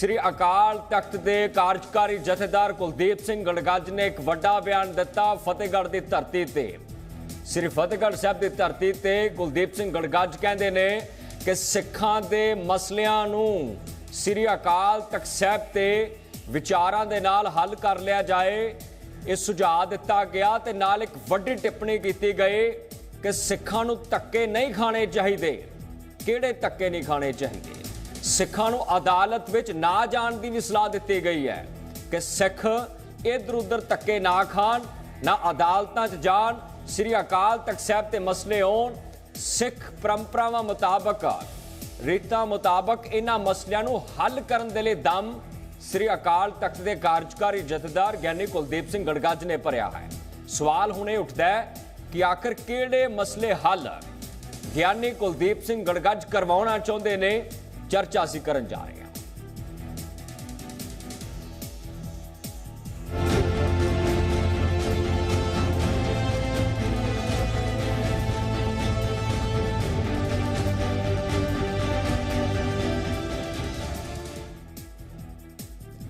ਸ੍ਰੀ ਅਕਾਲ ਤਖਤ ਦੇ ਕਾਰਜਕਾਰੀ ਜਥੇਦਾਰ ਕੁਲਦੀਪ ਸਿੰਘ ਗੜਗੱਜ ਨੇ ਇੱਕ ਵੱਡਾ ਬਿਆਨ ਦਿੱਤਾ ਫਤਿਹਗੜ੍ਹ ਦੀ ਧਰਤੀ ਤੇ। ਸ੍ਰੀ ਫਤਿਹਗੜ੍ਹ ਸਾਹਿਬ ਦੀ ਧਰਤੀ ਤੇ ਕੁਲਦੀਪ ਸਿੰਘ ਗੜਗੱਜ ਕਹਿੰਦੇ ਨੇ ਕਿ ਸਿੱਖਾਂ ਦੇ ਮਸਲਿਆਂ ਨੂੰ ਸ੍ਰੀ ਅਕਾਲ ਤਖਤ ਸਾਹਿਬ ਤੇ ਵਿਚਾਰਾਂ ਦੇ ਨਾਲ ਹੱਲ ਕਰ ਲਿਆ ਜਾਏ। ਇਹ ਸੁਝਾਅ ਦਿੱਤਾ ਗਿਆ ਤੇ ਨਾਲ ਇੱਕ ਵੱਡੀ ਟਿੱਪਣੀ ਕੀਤੀ ਗਈ ਕਿ ਸਿੱਖਾਂ ਨੂੰ ਧੱਕੇ ਨਹੀਂ ਖਾਣੇ ਚਾਹੀਦੇ। ਕਿਹੜੇ ਧੱਕੇ ਨਹੀਂ ਖਾਣੇ ਚਾਹੀਦੇ? ਸਿੱਖਾਂ ਨੂੰ ਅਦਾਲਤ ਵਿੱਚ ਨਾ ਜਾਣ ਦੀ ਵੀ ਸਲਾਹ ਦਿੱਤੀ ਗਈ ਹੈ ਕਿ ਸਿੱਖ ਇਧਰ ਉਧਰ ਧੱਕੇ ਨਾ ਖਾਣ, ਨਾ ਅਦਾਲਤਾਂ 'ਚ ਜਾਣ, ਸ੍ਰੀ ਅਕਾਲ ਤਖਤ ਸਾਹਿਬ ਤੇ ਮਸਲੇ ਹੋਣ, ਸਿੱਖ ਪਰੰਪਰਾਵਾਂ ਮੁਤਾਬਕ, ਰੀਤਾਂ ਮੁਤਾਬਕ ਇਹਨਾਂ ਮਸਲਿਆਂ ਨੂੰ ਹੱਲ ਕਰਨ ਦੇ ਲਈ ਦਮ ਸ੍ਰੀ ਅਕਾਲ ਤਖਤ ਦੇ ਕਾਰਜਕਾਰੀ ਜਥੇਦਾਰ ਗਿਆਨੀ ਕੁਲਦੀਪ ਸਿੰਘ ਗੜਗੱਜ ਨੇ ਭਰਿਆ ਹੈ। ਸਵਾਲ ਹੁਣੇ ਉੱਠਦਾ ਹੈ ਕਿ ਆਖਰ ਕਿਹੜੇ ਮਸਲੇ ਹੱਲ? ਗਿਆਨੀ ਕੁਲਦੀਪ ਸਿੰਘ ਗੜਗੱਜ ਕਰਵਾਉਣਾ ਚਾਹੁੰਦੇ ਨੇ ਚਰਚਾ ਅਸੀਂ ਕਰਨ ਜਾ ਰਹੇ ਹਾਂ।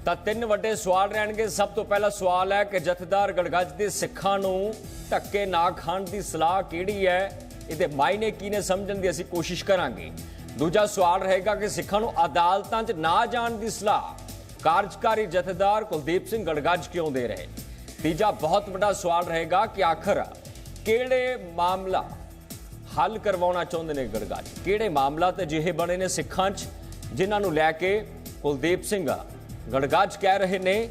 ਤਾਂ ਤਿੰਨ ਵੱਡੇ ਸਵਾਲ ਰਹਿਣਗੇ। ਸਭ ਤੋਂ ਪਹਿਲਾ ਸਵਾਲ ਹੈ ਕਿ ਜਥੇਦਾਰ ਗੜਗੱਜ ਦੇ ਸਿੱਖਾਂ ਨੂੰ ਧੱਕੇ ਨਾ ਖਾਣ ਦੀ ਸਲਾਹ ਕਿਹੜੀ ਹੈ? ਇਹਦੇ ਮਾਇਨੇ ਕੀ ਨੇ ਸਮਝਣ ਦੀ ਅਸੀਂ ਕੋਸ਼ਿਸ਼ ਕਰਾਂਗੇ। ਦੂਜਾ ਸਵਾਲ ਰਹੇਗਾ ਕਿ ਸਿੱਖਾਂ ਨੂੰ ਅਦਾਲਤਾਂ 'ਚ ਨਾ ਜਾਣ ਦੀ ਸਲਾਹ ਕਾਰਜਕਾਰੀ ਜਥੇਦਾਰ ਕੁਲਦੀਪ ਸਿੰਘ ਗੜਗੱਜ ਕਿਉਂ ਦੇ ਰਹੇ? ਤੀਜਾ ਬਹੁਤ ਵੱਡਾ ਸਵਾਲ ਰਹੇਗਾ ਕਿ ਆਖਰ ਕਿਹੜੇ ਮਾਮਲਾ ਹੱਲ ਕਰਵਾਉਣਾ ਚਾਹੁੰਦੇ ਨੇ ਗੜਗੱਜ? ਕਿਹੜੇ ਮਾਮਲਾ ਤੇ ਜਿਹੇ ਬਣੇ ਨੇ ਸਿੱਖਾਂ 'ਚ ਜਿਨ੍ਹਾਂ ਨੂੰ ਲੈ ਕੇ ਕੁਲਦੀਪ ਸਿੰਘ ਗੜਗੱਜ ਕਹਿ ਰਹੇ ਨੇ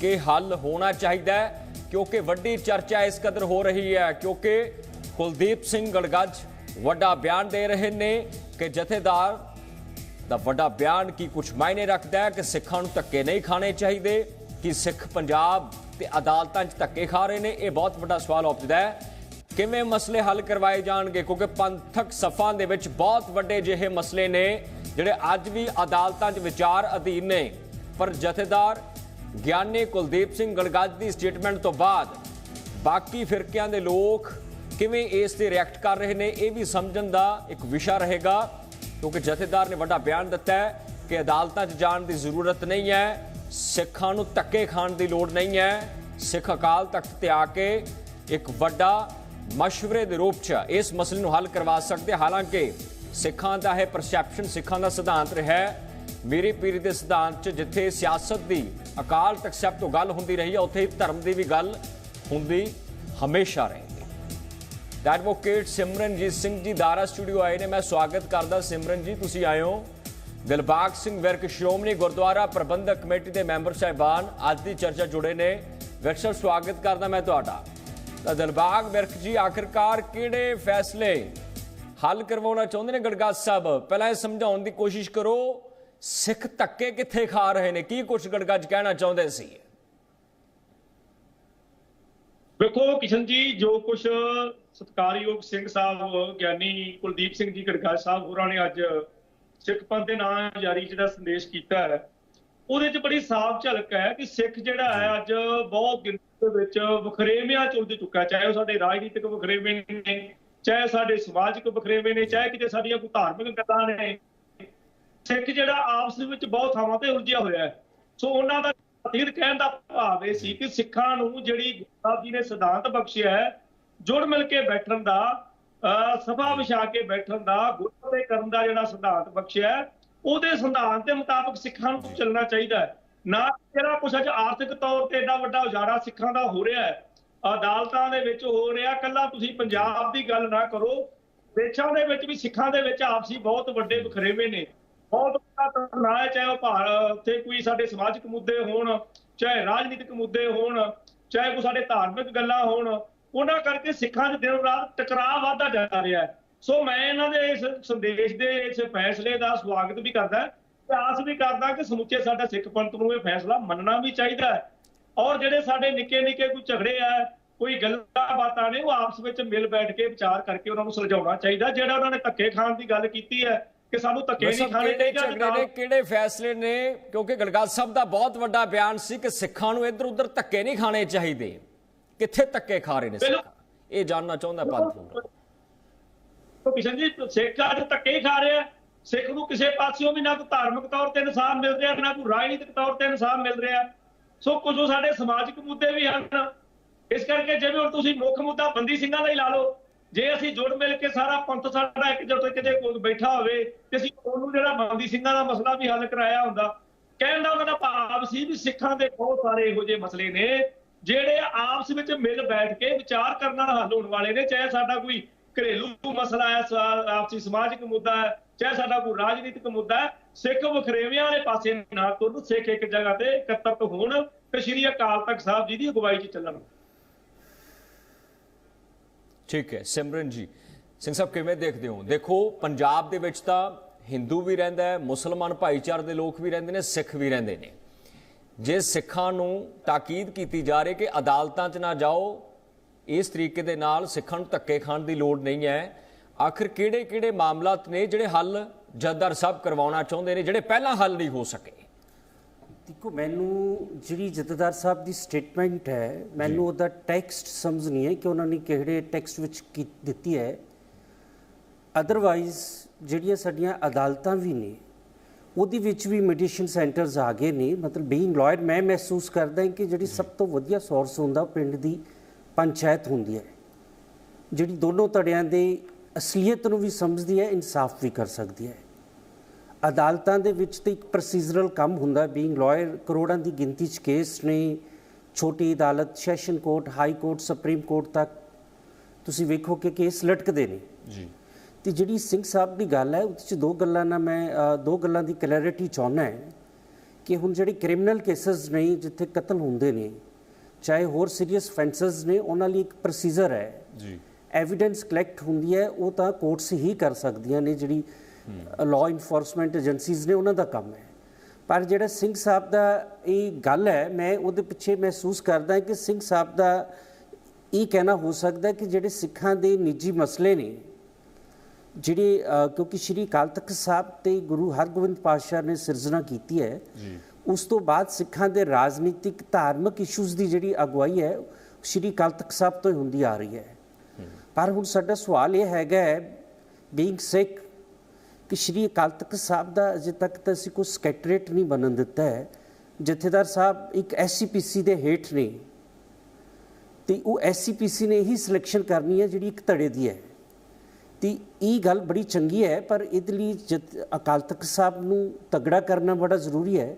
ਕਿ ਹੱਲ ਹੋਣਾ ਚਾਹੀਦਾ ਹੈ, ਕਿਉਂਕਿ ਵੱਡੀ ਚਰਚਾ ਇਸ ਕਦਰ ਹੋ ਰਹੀ ਹੈ, ਕਿਉਂਕਿ ਕੁਲਦੀਪ ਸਿੰਘ ਗੜਗੱਜ ਵੱਡਾ ਬਿਆਨ ਦੇ ਰਹੇ ਨੇ ਕਿ ਜਥੇਦਾਰ ਦਾ ਵੱਡਾ ਬਿਆਨ ਕੀ ਕੁਝ ਮਾਇਨੇ ਰੱਖਦਾ ਹੈ ਕਿ ਸਿੱਖਾਂ ਨੂੰ ਧੱਕੇ ਨਹੀਂ ਖਾਣੇ ਚਾਹੀਦੇ? ਕਿ ਸਿੱਖ ਪੰਜਾਬ ਤੇ ਅਦਾਲਤਾਂ 'ਚ ਧੱਕੇ ਖਾ ਰਹੇ ਨੇ? ਇਹ ਬਹੁਤ ਵੱਡਾ ਸਵਾਲ ਉੱਠਦਾ ਹੈ। ਕਿਵੇਂ ਮਸਲੇ ਹੱਲ ਕਰਵਾਏ ਜਾਣਗੇ? ਕਿਉਂਕਿ ਪੰਥਕ ਸਫਾਂ ਦੇ ਵਿੱਚ ਬਹੁਤ ਵੱਡੇ ਜਿਹੇ ਮਸਲੇ ਨੇ, ਜਿਹੜੇ ਅੱਜ ਵੀ ਅਦਾਲਤਾਂ 'ਚ ਵਿਚਾਰ ਅਧੀਨ ਨੇ। ਪਰ ਜਥੇਦਾਰ ਗਿਆਨੀ ਕੁਲਦੀਪ ਸਿੰਘ ਗੜਗੱਜ ਦੀ ਸਟੇਟਮੈਂਟ ਤੋਂ ਬਾਅਦ ਬਾਕੀ ਫਿਰਕਿਆਂ ਦੇ ਲੋਕ ਕਿਵੇਂ ਇਸ ਤੇ ਰਿਐਕਟ ਕਰ ਰਹੇ ਨੇ, ਇਹ ਵੀ ਸਮਝਣ ਦਾ ਇੱਕ ਵਿਸ਼ਾ ਰਹੇਗਾ, ਕਿਉਂਕਿ ਜਥੇਦਾਰ ਨੇ ਵੱਡਾ ਬਿਆਨ ਦਿੱਤਾ ਹੈ ਕਿ ਅਦਾਲਤਾਂ 'ਚ ਜਾਣ ਦੀ ਜ਼ਰੂਰਤ ਨਹੀਂ ਹੈ, ਸਿੱਖਾਂ ਨੂੰ ਧੱਕੇ ਖਾਣ ਦੀ ਲੋੜ ਨਹੀਂ ਹੈ, ਸਿੱਖ ਅਕਾਲ ਤਖਤ ਤੇ ਆ ਕੇ ਇੱਕ ਵੱਡਾ ਮਸ਼ਵਰੇ ਦੇ ਰੂਪ 'ਚ ਇਸ ਮਸਲੇ ਨੂੰ ਹੱਲ ਕਰਵਾ ਸਕਦੇ ਹਾਲਾਂਕਿ ਸਿੱਖਾਂ ਦਾ ਇਹ ਪਰਸੈਪਸ਼ਨ ਸਿੱਖਾਂ ਦਾ ਸਿਧਾਂਤ ਰਿਹਾ ਹੈ। ਮੇਰੀ ਪੀਰੀ ਦੇ ਸਿਧਾਂਤ 'ਚ ਜਿੱਥੇ ਸਿਆਸਤ ਦੀ ਅਕਾਲ ਤਖਤ ਸਾਹਿਬ ਤੋਂ ਗੱਲ ਹੁੰਦੀ ਰਹੀ ਹੈ ਉੱਥੇ ਹੀ ਧਰਮ ਦੀ ਵੀ ਗੱਲ ਹੁੰਦੀ ਹਮੇਸ਼ਾ ਰਹੇਗੀ ਐਡਵੋਕੇਟ ਸਿਮਰਨਜੀਤ ਸਿੰਘ ਜੀ ਦਾਰਾ ਸਟੂਡੀਓ ਆਏ ਨੇ। ਮੈਂ ਸਵਾਗਤ ਕਰਦਾ ਸਿਮਰਨ ਜੀ ਤੁਸੀਂ ਆਏ ਹੋ। ਦਿਲਬਾਗ ਸਿੰਘ ਵਿਰਕ ਸ਼੍ਰੋਮਣੀ ਗੁਰਦੁਆਰਾ ਪ੍ਰਬੰਧਕ ਕਮੇਟੀ ਦੇ ਮੈਂਬਰ ਸਾਹਿਬਾਨ ਅੱਜ ਦੀ ਚਰਚਾ ਜੁੜੇ ਨੇ। ਵਿਰਕ ਸਾਹਿਬ, ਸਵਾਗਤ ਕਰਦਾ ਮੈਂ ਤੁਹਾਡਾ। ਤਾਂ ਦਿਲਬਾਗ ਵਿਰਕ ਜੀ, ਆਖਿਰਕਾਰ ਕਿਹੜੇ ਫੈਸਲੇ ਹੱਲ ਕਰਵਾਉਣਾ ਚਾਹੁੰਦੇ ਨੇ ਗੜਗਾਸ ਸਾਹਿਬ? ਪਹਿਲਾਂ ਇਹ ਸਮਝਾਉਣ ਦੀ ਕੋਸ਼ਿਸ਼ ਕਰੋ, ਸਿੱਖ ਧੱਕੇ ਕਿੱਥੇ ਖਾ ਰਹੇ ਨੇ? ਕੀ ਕੁਝ ਗੜਗੱਜ ਕਹਿਣਾ ਚਾਹੁੰਦੇ ਸੀ? ਵੇਖੋ ਕਿਸ਼ਨ ਜੀ, ਜੋ ਕੁਝ ਸਤਕਾਰਯੋਗ ਸਿੰਘ ਸਾਹਿਬ, ਗਿਆਨੀ ਕੁਲਦੀਪ ਸਿੰਘ ਜੀ ਗੜਗਾਜ ਸਾਹਿਬ ਹੋਰਾਂ ਨੇ ਅੱਜ ਸਿੱਖ ਪੰਥ ਦੇ ਨਾਂ ਜਾਰੀ ਜਿਹੜਾ ਸੰਦੇਸ਼ ਕੀਤਾ ਹੈ, ਉਹਦੇ 'ਚ ਬੜੀ ਸਾਫ਼ ਝਲਕ ਹੈ ਕਿ ਸਿੱਖ ਜਿਹੜਾ ਹੈ ਅੱਜ ਬਹੁਤ ਗਿਣਤੀ ਦੇ ਵਿੱਚ ਵਖਰੇਵਿਆਂ 'ਚ ਉਲਝ ਚੁੱਕਾ ਹੈ। ਚਾਹੇ ਉਹ ਸਾਡੇ ਰਾਜਨੀਤਿਕ ਵਖਰੇਵੇਂ ਨੇ, ਚਾਹੇ ਸਾਡੇ ਸਮਾਜਿਕ ਵਖਰੇਵੇਂ ਨੇ, ਚਾਹੇ ਕਿਤੇ ਸਾਡੀਆਂ ਕੋਈ ਧਾਰਮਿਕ ਗੱਲਾਂ ਨੇ, ਸਿੱਖ ਜਿਹੜਾ ਆਪਸ ਦੇ ਵਿੱਚ ਬਹੁਤ ਥਾਵਾਂ ਤੇ ਉਲਝਿਆ ਹੋਇਆ ਹੈ। ਸੋ ਉਹਨਾਂ ਦਾ ਅਤੀਤ ਕਹਿਣ ਦਾ ਭਾਵ ਇਹ ਸੀ ਕਿ ਸਿੱਖਾਂ ਨੂੰ ਜਿਹੜੀ ਗੁਰੂ ਸਾਹਿਬ ਜੀ ਨੇ ਸਿਧਾਂਤ ਬਖਸ਼ਿਆ ਹੈ, ਜੁੜ ਮਿਲ ਕੇ ਬੈਠਣ ਦਾ ਸਭਾ ਵਿਛਾ ਕੇ ਬੈਠਣ ਦਾ ਗੁਰੂ ਦੇ ਕਰਨ ਦਾ ਜਿਹੜਾ ਸਿਧਾਂਤ ਬਖਸ਼ਿਆ ਹੈ, ਉਹਦੇ ਸਿਧਾਂਤ ਦੇ ਮੁਤਾਬਕ ਸਿੱਖਾਂ ਨੂੰ ਚੱਲਣਾ ਚਾਹੀਦਾ ਹੈ। ਨਾ ਜਿਹੜਾ ਕੁਛ ਅੱਜ ਆਰਥਿਕ ਤੌਰ ਤੇ ਏਡਾ ਵੱਡਾ ਉਜਾੜਾ ਸਿੱਖਾਂ ਦਾ ਹੋ ਰਿਹਾ ਹੈ। ਅਦਾਲਤਾਂ ਦੇ ਵਿੱਚ ਹੋ ਰਿਹਾ, ਕੱਲਾ ਤੁਸੀਂ ਪੰਜਾਬ ਦੀ ਗੱਲ ਨਾ ਕਰੋ, ਦੇਸ਼ਾਂ ਦੇ ਵਿੱਚ ਵੀ ਸਿੱਖਾਂ ਦੇ ਵਿੱਚ ਆਪਸੀ ਬਹੁਤ ਵੱਡੇ ਵਖਰੇਵੇਂ ਨੇ। ਬਹੁਤ ਵੱਡਾ ਧਰਨਾ ਹੈ ਚਾਹੇ ਉਹ ਭਾਰ, ਉੱਥੇ ਕੋਈ ਸਾਡੇ ਸਮਾਜਿਕ ਮੁੱਦੇ ਹੋਣ, ਚਾਹੇ ਰਾਜਨੀਤਿਕ ਮੁੱਦੇ ਹੋਣ, ਚਾਹੇ ਕੋਈ ਸਾਡੇ ਧਾਰਮਿਕ ਗੱਲਾਂ ਹੋਣ, ਉਹਨਾਂ ਕਰਕੇ ਸਿੱਖਾਂ 'ਚ ਦਿਨ ਰਾਤ ਟਕਰਾਅ ਵਧਦਾ ਜਾ ਰਿਹਾ ਹੈ। ਸੋ ਮੈਂ ਇਹਨਾਂ ਦੇ ਇਸ ਸੰਦੇਸ਼ ਦੇ, ਇਸ ਫੈਸਲੇ ਦਾ ਸਵਾਗਤ ਵੀ ਕਰਦਾ ਤੇ ਆਸ ਵੀ ਕਰਦਾ ਕਿ ਸਮੁੱਚੇ ਸਾਡਾ ਸਿੱਖ ਪੰਥ ਨੂੰ ਇਹ ਫੈਸਲਾ ਮੰਨਣਾ ਵੀ ਚਾਹੀਦਾ ਹੈ। ਔਰ ਜਿਹੜੇ ਸਾਡੇ ਨਿੱਕੇ ਨਿੱਕੇ ਕੋਈ ਝਗੜੇ ਆ, ਕੋਈ ਗੱਲਾਂ ਬਾਤਾਂ ਨੇ, ਉਹ ਆਪਸ ਵਿੱਚ ਮਿਲ ਬੈਠ ਕੇ ਵਿਚਾਰ ਕਰਕੇ ਉਹਨਾਂ ਨੂੰ ਸੁਲਝਾਉਣਾ ਚਾਹੀਦਾ, ਜਿਹੜਾ ਉਹਨਾਂ ਨੇ ਧੱਕੇ ਖਾਣ ਦੀ ਗੱਲ ਕੀਤੀ ਹੈ। ਕਿ ਸਾਨੂੰ ਧੱਕੇ ਨਹੀਂ ਖਾਣੇ ਚਾਹੀਦੇ ਨੇ ਕਿਹੜੇ ਫੈਸਲੇ ਨੇ? ਕਿਉਂਕਿ ਗੜਗਾਸ ਸਾਹਿਬ ਦਾ ਬਹੁਤ ਵੱਡਾ ਬਿਆਨ ਸੀ ਕਿ ਸਿੱਖਾਂ ਨੂੰ ਇੱਧਰ ਉੱਧਰ ਧੱਕੇ ਨਹੀਂ ਖਾਣੇ ਚਾਹੀਦੇ। ਕਿੱਥੇ ਧੱਕੇ ਖਾ ਰਹੇ ਨੇ ਸਿੱਖ? ਇਹ ਜਾਨਣਾ ਚਾਹੁੰਦਾ ਪੰਥ ਕਿਸ਼ਨ ਜੀ ਸਿੱਖ ਅੱਜ ਧੱਕੇ ਹੀ ਖਾ ਰਿਹਾ ਸਿੱਖ ਨੂੰ ਕਿਸੇ ਪਾਸਿਓਂ ਵੀ ਨਾ ਕੋਈ ਧਾਰਮਿਕ ਤੌਰ ਤੇ ਇਨਸਾਫ ਮਿਲ ਰਿਹਾ ਨਾ ਕੋਈ ਰਾਜਨੀਤਿਕ ਤੌਰ ਤੇ ਇਨਸਾਫ ਮਿਲ ਰਿਹਾ। ਸੋ ਕੁਝ ਉਹ ਸਾਡੇ ਸਮਾਜਿਕ ਮੁੱਦੇ ਵੀ ਹਨ। ਇਸ ਕਰਕੇ ਜਿਵੇਂ ਹੁਣ ਤੁਸੀਂ ਮੁੱਖ ਮੁੱਦਾ ਬੰਦੀ ਸਿੰਘਾਂ ਦਾ ਹੀ ਲਾ ਲਓ ਜੇ ਅਸੀਂ ਜੁੜ ਮਿਲ ਕੇ ਸਾਰਾ ਪੰਥ ਸਾਡਾ ਇੱਕ ਜੁੱਟ ਕਿਤੇ ਕੋਲ ਬੈਠਾ ਹੋਵੇ ਤੇ ਅਸੀਂ ਉਹਨੂੰ ਜਿਹੜਾ ਬੰਦੀ ਸਿੰਘਾਂ ਦਾ ਮਸਲਾ ਵੀ ਹੱਲ ਕਰਾਇਆ ਹੁੰਦਾ, ਕਹਿਣ ਦਾ ਉਹਨਾਂ ਦਾ ਭਾਵ ਸੀ ਵੀ ਸਿੱਖਾਂ ਦੇ ਬਹੁਤ ਸਾਰੇ ਇਹੋ ਜਿਹੇ ਮਸਲੇ ਨੇ, ਜਿਹੜੇ ਆਪਸ ਵਿੱਚ ਮਿਲ ਬੈਠ ਕੇ ਵਿਚਾਰ ਕਰਨ ਨਾਲ ਹੱਲ ਹੋਣ ਵਾਲੇ ਨੇ, ਚਾਹੇ ਸਾਡਾ ਕੋਈ ਘਰੇਲੂ ਮਸਲਾ ਹੈ ਆਪਸੀ ਸਮਾਜਿਕ ਮੁੱਦਾ ਹੈ, ਚਾਹੇ ਸਾਡਾ ਕੋਈ ਰਾਜਨੀਤਿਕ ਮੁੱਦਾ ਹੈ, ਸਿੱਖ ਵਖਰੇਵਿਆਂ ਵਾਲੇ ਪਾਸੇ ਨਾ ਤੁਰਨ, ਸਿੱਖ ਇੱਕ ਜਗ੍ਹਾ ਤੇ ਇਕੱਤਰ ਹੋਣ ਤੇ ਸ਼੍ਰੀ ਅਕਾਲ ਤਖਤ ਸਾਹਿਬ ਜੀ ਦੀ ਅਗਵਾਈ 'ਚ ਚੱਲਣ। ਠੀਕ ਹੈ, ਸਿਮਰਨ ਜੀ। ਸਿੰਘ ਸਾਹਿਬ, ਕਿਵੇਂ ਦੇਖਦੇ ਹੋ? ਦੇਖੋ, ਪੰਜਾਬ ਦੇ ਵਿੱਚ ਤਾਂ ਹਿੰਦੂ ਵੀ ਰਹਿੰਦਾ ਹੈ, ਮੁਸਲਮਾਨ ਭਾਈਚਾਰੇ ਦੇ ਲੋਕ ਵੀ ਰਹਿੰਦੇ ਨੇ, ਸਿੱਖ ਵੀ ਰਹਿੰਦੇ ਨੇ। ਜੇ ਸਿੱਖਾਂ ਨੂੰ ਤਾਕੀਦ ਕੀਤੀ ਜਾ ਰਹੀ ਕਿ ਅਦਾਲਤਾਂ 'ਚ ਨਾ ਜਾਓ, ਇਸ ਤਰੀਕੇ ਦੇ ਨਾਲ ਸਿੱਖਾਂ ਨੂੰ ਧੱਕੇ ਖਾਣ ਦੀ ਲੋੜ ਨਹੀਂ ਹੈ। ਆਖਿਰ ਕਿਹੜੇ ਕਿਹੜੇ ਮਾਮਲਾਤ ਨੇ ਜਿਹੜੇ ਹੱਲ ਜੱਦਰ ਸਾਹਿਬ ਕਰਵਾਉਣਾ ਚਾਹੁੰਦੇ ਨੇ, ਜਿਹੜੇ ਪਹਿਲਾਂ ਹੱਲ ਨਹੀਂ ਹੋ ਸਕੇ? ਦੇਖੋ ਮੈਨੂੰ ਜਿਹੜੀ ਜਥੇਦਾਰ ਸਾਹਿਬ ਦੀ ਸਟੇਟਮੈਂਟ ਹੈ ਮੈਨੂੰ ਉਹਦਾ ਟੈਕਸਟ ਸਮਝ ਨਹੀਂ ਹੈ ਕਿ ਉਹਨਾਂ ਨੇ ਕਿਹੜੇ ਟੈਕਸਟ ਵਿੱਚ ਕੀ ਦਿੱਤੀ ਹੈ। ਅਦਰਵਾਈਜ਼ ਜਿਹੜੀਆਂ ਸਾਡੀਆਂ ਅਦਾਲਤਾਂ ਵੀ ਨੇ ਉਹਦੇ ਵਿੱਚ ਵੀ ਮੈਡੀਟੇਸ਼ਨ ਸੈਂਟਰਸ ਆ ਗਏ ਨੇ। ਮਤਲਬ ਬੀਇੰਗ ਲਾਇਰ ਮੈਂ ਮਹਿਸੂਸ ਕਰਦਾ ਹਾਂ ਕਿ ਜਿਹੜੀ ਸਭ ਤੋਂ ਵਧੀਆ ਸੋਰਸ ਹੁੰਦਾ ਪਿੰਡ ਦੀ ਪੰਚਾਇਤ ਹੁੰਦੀ ਹੈ। ਜਿਹੜੀ ਦੋਨੋਂ ਧੜਿਆਂ ਦੇ ਅਸਲੀਅਤ ਨੂੰ ਵੀ ਸਮਝਦੀ ਹੈ ਇਨਸਾਫ ਵੀ ਕਰ ਸਕਦੀ ਹੈ। ਅਦਾਲਤਾਂ ਦੇ ਵਿੱਚ ਤੇ ਇੱਕ ਪ੍ਰੋਸੀਜਰਲ ਕੰਮ ਹੁੰਦਾ ਬੀਇੰਗ ਲਾਇਰ ਕਰੋੜਾਂ ਦੀ ਗਿਣਤੀ 'ਚ ਕੇਸ ਨੇ ਛੋਟੀ ਅਦਾਲਤ session court high court supreme court ਤੱਕ। ਤੁਸੀਂ ਵੇਖੋ ਕਿ ਕੇਸ ਲਟਕਦੇ ਨੇ। ਜੀ। ਤੇ ਜਿਹੜੀ ਸਿੰਘ ਸਾਹਿਬ ਦੀ ਗੱਲ ਹੈ ਉਹਦੇ 'ਚ ਦੋ ਗੱਲਾਂ ਨਾਲ ਮੈਂ ਦੋ ਗੱਲਾਂ ਦੀ ਕਲੈਰਿਟੀ ਚਾਹੁੰਦਾ ਹੈ ਕਿ ਹੁਣ ਜਿਹੜੇ ਕ੍ਰਿਮੀਨਲ ਕੇਸਸ ਨੇ ਜਿੱਥੇ ਕਤਲ ਹੁੰਦੇ ਨੇ ਚਾਹੇ ਹੋਰ ਸੀਰੀਅਸ ਫੈਂਸਸ ਨੇ ਉਹਨਾਂ ਲਈ ਇੱਕ ਪ੍ਰੋਸੀਜਰ ਹੈ। ਜੀ। ਐਵੀਡੈਂਸ ਕਲੈਕਟ ਹੁੰਦੀ ਹੈ ਉਹ ਤਾਂ ਕੋਰਟਸ ਹੀ ਕਰ ਸਕਦੀਆਂ ਨੇ ਜਿਹੜੀ ਲਾਅ ਇਨਫੋਰਸਮੈਂਟ ਏਜੰਸੀਜ਼ ਨੇ ਉਹਨਾਂ ਦਾ ਕੰਮ ਹੈ। ਪਰ ਜਿਹੜਾ ਸਿੰਘ ਸਾਹਿਬ ਦਾ ਇਹ ਗੱਲ ਹੈ ਮੈਂ ਉਹਦੇ ਪਿੱਛੇ ਮਹਿਸੂਸ ਕਰਦਾ ਕਿ ਸਿੰਘ ਸਾਹਿਬ ਦਾ ਇਹ ਕਹਿਣਾ ਹੋ ਸਕਦਾ ਕਿ ਜਿਹੜੇ ਸਿੱਖਾਂ ਦੇ ਨਿੱਜੀ ਮਸਲੇ ਨੇ ਜਿਹੜੇ ਕਿਉਂਕਿ ਸ਼੍ਰੀ ਅਕਾਲ ਤਖਤ ਸਾਹਿਬ ਤੇ ਗੁਰੂ ਹਰਗੋਬਿੰਦ ਪਾਤਸ਼ਾਹ ਨੇ ਸਿਰਜਣਾ ਕੀਤੀ ਹੈ ਉਸ ਤੋਂ ਬਾਅਦ ਸਿੱਖਾਂ ਦੇ ਰਾਜਨੀਤਿਕ ਧਾਰਮਿਕ ਇਸ਼ੂਜ਼ ਦੀ ਜਿਹੜੀ ਅਗਵਾਈ ਹੈ ਸ਼੍ਰੀ ਅਕਾਲ ਤਖਤ ਸਾਹਿਬ ਤੋਂ ਹੀ ਹੁੰਦੀ ਆ ਰਹੀ ਹੈ। ਪਰ ਹੁਣ ਸਾਡਾ ਸਵਾਲ ਇਹ ਹੈਗਾ ਹੈ ਬੀਇੰਗ ਸਿੱਖ ਕਿ ਸ਼੍ਰੀ ਅਕਾਲ ਤਖਤ ਸਾਹਿਬ ਦਾ ਅਜੇ ਤੱਕ ਤਾਂ ਅਸੀਂ ਕੋਈ ਸਕੈਟਰੇਟ ਨਹੀਂ ਬਣਨ ਦਿੱਤਾ ਹੈ। ਜਥੇਦਾਰ ਸਾਹਿਬ ਇੱਕ ਐਸਸੀਪੀਸੀ ਦੇ ਹੇਠ ਨੇ। ਤੇ ਉਹ ਐਸਸੀਪੀਸੀ ਨੇ ਹੀ ਸਿਲੈਕਸ਼ਨ ਕਰਨੀ ਹੈ, ਜਿਹੜੀ ਇੱਕ ਧੜੇ ਦੀ ਹੈ। ਤੇ ਇਹ ਗੱਲ ਬੜੀ ਚੰਗੀ ਹੈ, ਪਰ ਇਹਦੇ ਲਈ ਜਥ- ਅਕਾਲ ਤਖਤ ਸਾਹਿਬ ਨੂੰ ਤਗੜਾ ਕਰਨਾ ਬੜਾ ਜ਼ਰੂਰੀ ਹੈ।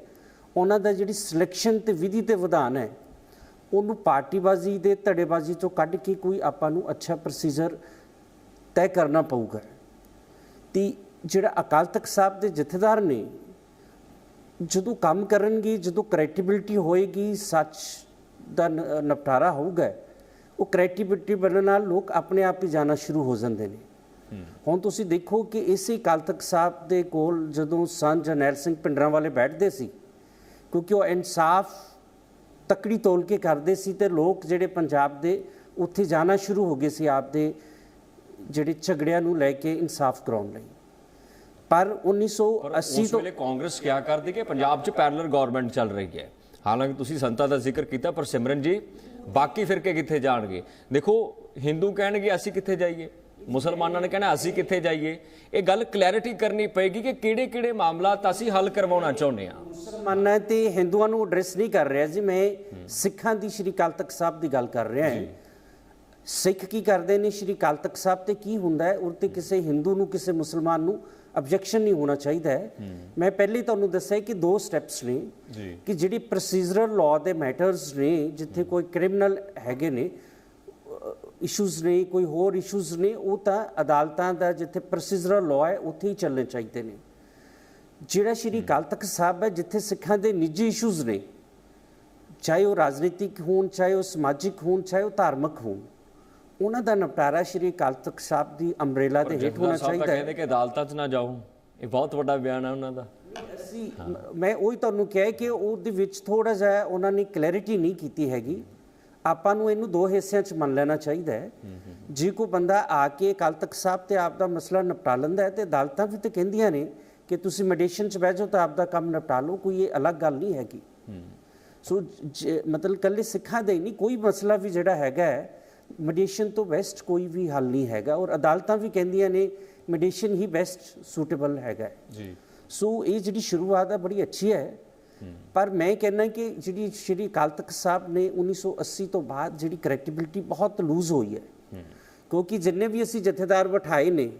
ਉਹਨਾਂ ਦਾ ਜਿਹੜੀ ਸਿਲੈਕਸ਼ਨ ਤੇ ਵਿਧੀ ਤੇ ਵਿਧਾਨ ਹੈ, ਉਹਨੂੰ ਪਾਰਟੀਬਾਜ਼ੀ ਦੇ ਧੜੇਬਾਜ਼ੀ ਤੋਂ ਕੱਢ ਕੇ ਕੋਈ ਆਪਾਂ ਨੂੰ ਅੱਛਾ ਪ੍ਰੋਸੀਜਰ ਤੈਅ ਕਰਨਾ ਪਊਗਾ। ਤੇ ਜਿਹੜਾ ਅਕਾਲ ਤਖਤ ਸਾਹਿਬ ਦੇ ਜਥੇਦਾਰ ਨੇ ਜਦੋਂ ਕੰਮ ਕਰਨਗੇ ਜਦੋਂ ਕ੍ਰੈਡੀਬਿਲਟੀ ਹੋਏਗੀ ਸੱਚ ਦਾ ਨਿਪਟਾਰਾ ਹੋਊਗਾ ਉਹ ਕ੍ਰੈਡੀਬਿਲਟੀ ਬਣਨ ਨਾਲ ਲੋਕ ਆਪਣੇ ਆਪ ਹੀ ਜਾਣਾ ਸ਼ੁਰੂ ਹੋ ਜਾਂਦੇ ਨੇ। ਹੁਣ ਤੁਸੀਂ ਦੇਖੋ ਕਿ ਇਸੇ ਅਕਾਲ ਤਖਤ ਸਾਹਿਬ ਦੇ ਕੋਲ ਜਦੋਂ ਸੰਤ ਜਰਨੈਲ ਸਿੰਘ ਪਿੰਡਰਾਂ ਵਾਲੇ ਬੈਠਦੇ ਸੀ ਕਿਉਂਕਿ ਉਹ ਇਨਸਾਫ ਤਕੜੀ ਤੋਲ ਕੇ ਕਰਦੇ ਸੀ ਤੇ ਲੋਕ ਜਿਹੜੇ ਪੰਜਾਬ ਦੇ ਉੱਥੇ ਜਾਣਾ ਸ਼ੁਰੂ ਹੋ ਗਏ ਸੀ ਆਪ ਦੇ ਜਿਹੜੇ ਝਗੜਿਆਂ ਨੂੰ ਲੈ ਕੇ ਇਨਸਾਫ ਕਰਾਉਣ ਲਈ। ਪਰ ਪਰ 1980 ਉਸ ਤੋਂ ਕਾਂਗਰਸ ਕਿਹਾ ਕਰਦੀ ਕਿ ਪੰਜਾਬ 'ਚ ਪੈਰਲਲ ਗਵਰਨਮੈਂਟ ਚੱਲ ਰਹੀ ਹੈ। ਹਾਲਾਂਕਿ ਤੁਸੀਂ ਸੰਤਾਂ ਦਾ ਜ਼ਿਕਰ ਕੀਤਾ ਪਰ ਸਿਮਰਨ ਜੀ ਬਾਕੀ ਫਿਰਕੇ ਕਿੱਥੇ ਜਾਣਗੇ? ਦੇਖੋ ਹਿੰਦੂ ਕਹਿਣਗੇ ਅਸੀਂ ਕਿੱਥੇ ਜਾਈਏ? ਮੁਸਲਮਾਨਾਂ ਨੇ ਕਹਿਣਾ ਅਸੀਂ ਕਿੱਥੇ ਜਾਈਏ? ਇਹ ਗੱਲ ਕਲੈਰਿਟੀ ਕਰਨੀ ਪਏਗੀ ਕਿ ਕਿਹੜੇ-ਕਿਹੜੇ ਮਾਮਲਾ ਤਾਂ ਅਸੀਂ ਹੱਲ ਕਰਵਾਉਣਾ ਚਾਹੁੰਦੇ ਹਾਂ। ਮੁਸਲਮਾਨਾਂ ਤੇ ਹਿੰਦੂਆਂ ਨੂੰ ਐਡਰੈਸ ਨਹੀਂ ਕਰ ਰਿਹਾ ਜੀ ਮੈਂ ਸਿੱਖਾਂ ਦੀ ਸ਼੍ਰੀ ਅਕਾਲ ਤਖਤ ਸਾਹਿਬ ਦੀ ਗੱਲ ਕਰ ਰਿਹਾ ਹਾਂ। ਸਿੱਖ ਕੀ ਕਰਦੇ ਨੇ? ਸ਼੍ਰੀ ਅਕਾਲ ਤਖਤ ਸਾਹਿਬ ਤੇ ਕੀ ਹੁੰਦਾ ਹੈ? ਉਹ ਤੇ ਕਿਸੇ ਹਿੰਦੂ ਨੂੰ ਕਿਸੇ ਮੁਸਲਮਾਨ ਨੂੰ ਆਬਜੈਕਸ਼ਨ ਨਹੀਂ ਹੋਣਾ ਚਾਹੀਦਾ ਹੈ। ਮੈਂ ਪਹਿਲੇ ਤੁਹਾਨੂੰ ਦੱਸਿਆ ਕਿ ਦੋ ਸਟੈਪਸ ਨੇ ਜੀ। ਕਿ ਜਿਹੜੀ ਪ੍ਰੋਸੀਜਰਲ ਲਾਅ ਦੇ ਮੈਟਰਸ ਨੇ ਜਿੱਥੇ ਕੋਈ ਕ੍ਰਿਮੀਨਲ ਹੈਗੇ ਨੇ ਇਸ਼ੂਜ਼ ਨੇ ਕੋਈ ਹੋਰ ਇਸ਼ੂਜ਼ ਨੇ ਉਹ ਤਾਂ ਅਦਾਲਤਾਂ ਦਾ ਜਿੱਥੇ ਪ੍ਰੋਸੀਜਰਲ ਲਾਅ ਹੈ ਉੱਥੇ ਹੀ ਚੱਲਣੇ ਚਾਹੀਦੇ ਨੇ। ਜਿਹੜਾ ਸ਼੍ਰੀ ਅਕਾਲ ਤਖਤ ਸਾਹਿਬ ਹੈ ਜਿੱਥੇ ਸਿੱਖਾਂ ਦੇ ਨਿੱਜੀ ਇਸ਼ੂਜ਼ ਨੇ ਚਾਹੇ ਉਹ ਰਾਜਨੀਤਿਕ ਹੋਣ ਚਾਹੇ ਉਹ ਸਮਾਜਿਕ ਹੋਣ ਚਾਹੇ ਉਹ ਧਾਰਮਿਕ ਹੋਣ ਉਹਨਾਂ ਦਾ ਨਿਪਟਾਰਾ ਸ਼੍ਰੀ ਅਕਾਲ ਤਖਤ ਸਾਹਿਬ ਦੀ ਅੰਬ੍ਰੇਲਾ ਦੇ ਹੇਠ ਹੋਣਾ ਚਾਹੀਦਾ ਕਹਿੰਦੇ ਹੈ ਕਿ ਅਦਾਲਤਾਂ 'ਚ ਨਾ ਜਾਓ। ਇਹ ਬਹੁਤ ਵੱਡਾ ਬਿਆਨ ਹੈ ਉਹਨਾਂ ਦਾ। ਅਸੀਂ ਮੈਂ ਉਹੀ ਤੁਹਾਨੂੰ ਕਿਹਾ ਕਿ ਉਹਦੇ ਵਿੱਚ ਥੋੜਾ ਜਿਹਾ ਉਹਨਾਂ ਨੇ ਕਲੈਰਿਟੀ ਨਹੀਂ ਕੀਤੀ ਹੈਗੀ। ਆਪਾਂ ਨੂੰ ਇਹਨੂੰ ਦੋ ਹਿੱਸਿਆਂ 'ਚ ਮੰਨ ਲੈਣਾ ਚਾਹੀਦਾ ਹੈ। ਜੇ ਕੋਈ ਬੰਦਾ ਆ ਕੇ ਅਕਾਲ ਤਖਤ ਸਾਹਿਬ ਤੇ ਆਪ ਦਾ ਮਸਲਾ ਨਿਪਟਾ ਲੈਂਦਾ ਹੈ ਤੇ ਅਦਾਲਤਾਂ ਵੀ ਤੇ ਕਹਿੰਦੀਆਂ ਨੇ ਕਿ ਤੁਸੀਂ ਮੈਡੀਏਸ਼ਨ 'ਚ ਬਹਿ ਜਾਓ ਤਾਂ ਆਪ ਦਾ ਕੰਮ ਨਿਪਟਾ ਲਓ ਕੋਈ ਇਹ ਅਲੱਗ ਗੱਲ ਨਹੀਂ ਹੈਗੀ। ਸੋ ਮਤਲਬ ਕੱਲੇ ਸਿੱਖਾਂ ਦਾ ਹੀ ਨਹੀਂ ਕੋਈ ਮਸਲਾ ਵੀ ਜਿਹੜਾ ਹੈਗਾ ਮੈਡੀਏਸ਼ਨ ਤੋਂ ਵੈਸਟ ਕੋਈ ਵੀ ਹੱਲ ਨਹੀਂ ਹੈਗਾ ਔਰ ਅਦਾਲਤਾਂ ਵੀ ਕਹਿੰਦੀਆਂ ਨੇ ਮੈਡੀਸ਼ਨ ਹੀ ਬੈਸਟ ਸੂਟੇਬਲ ਹੈਗਾ। ਜੀ। ਸੋ ਇਹ ਜਿਹੜੀ ਸ਼ੁਰੂਆਤ ਹੈ ਬੜੀ ਅੱਛੀ ਹੈ। ਪਰ ਮੈਂ ਕਹਿੰਦਾ ਕਿ ਜਿਹੜੀ ਸ਼੍ਰੀ ਅਕਾਲ ਤਖਤ ਸਾਹਿਬ ਨੇ 1980 ਤੋਂ ਬਾਅਦ ਜਿਹੜੀ ਕਰੈਕਟੇਬਿਲਿਟੀ ਬਹੁਤ ਲੂਜ਼ ਹੋਈ ਹੈ। ਕਿਉਂਕਿ ਜਿੰਨੇ ਵੀ ਅਸੀਂ ਜਥੇਦਾਰ ਬਿਠਾਏ ਨੇ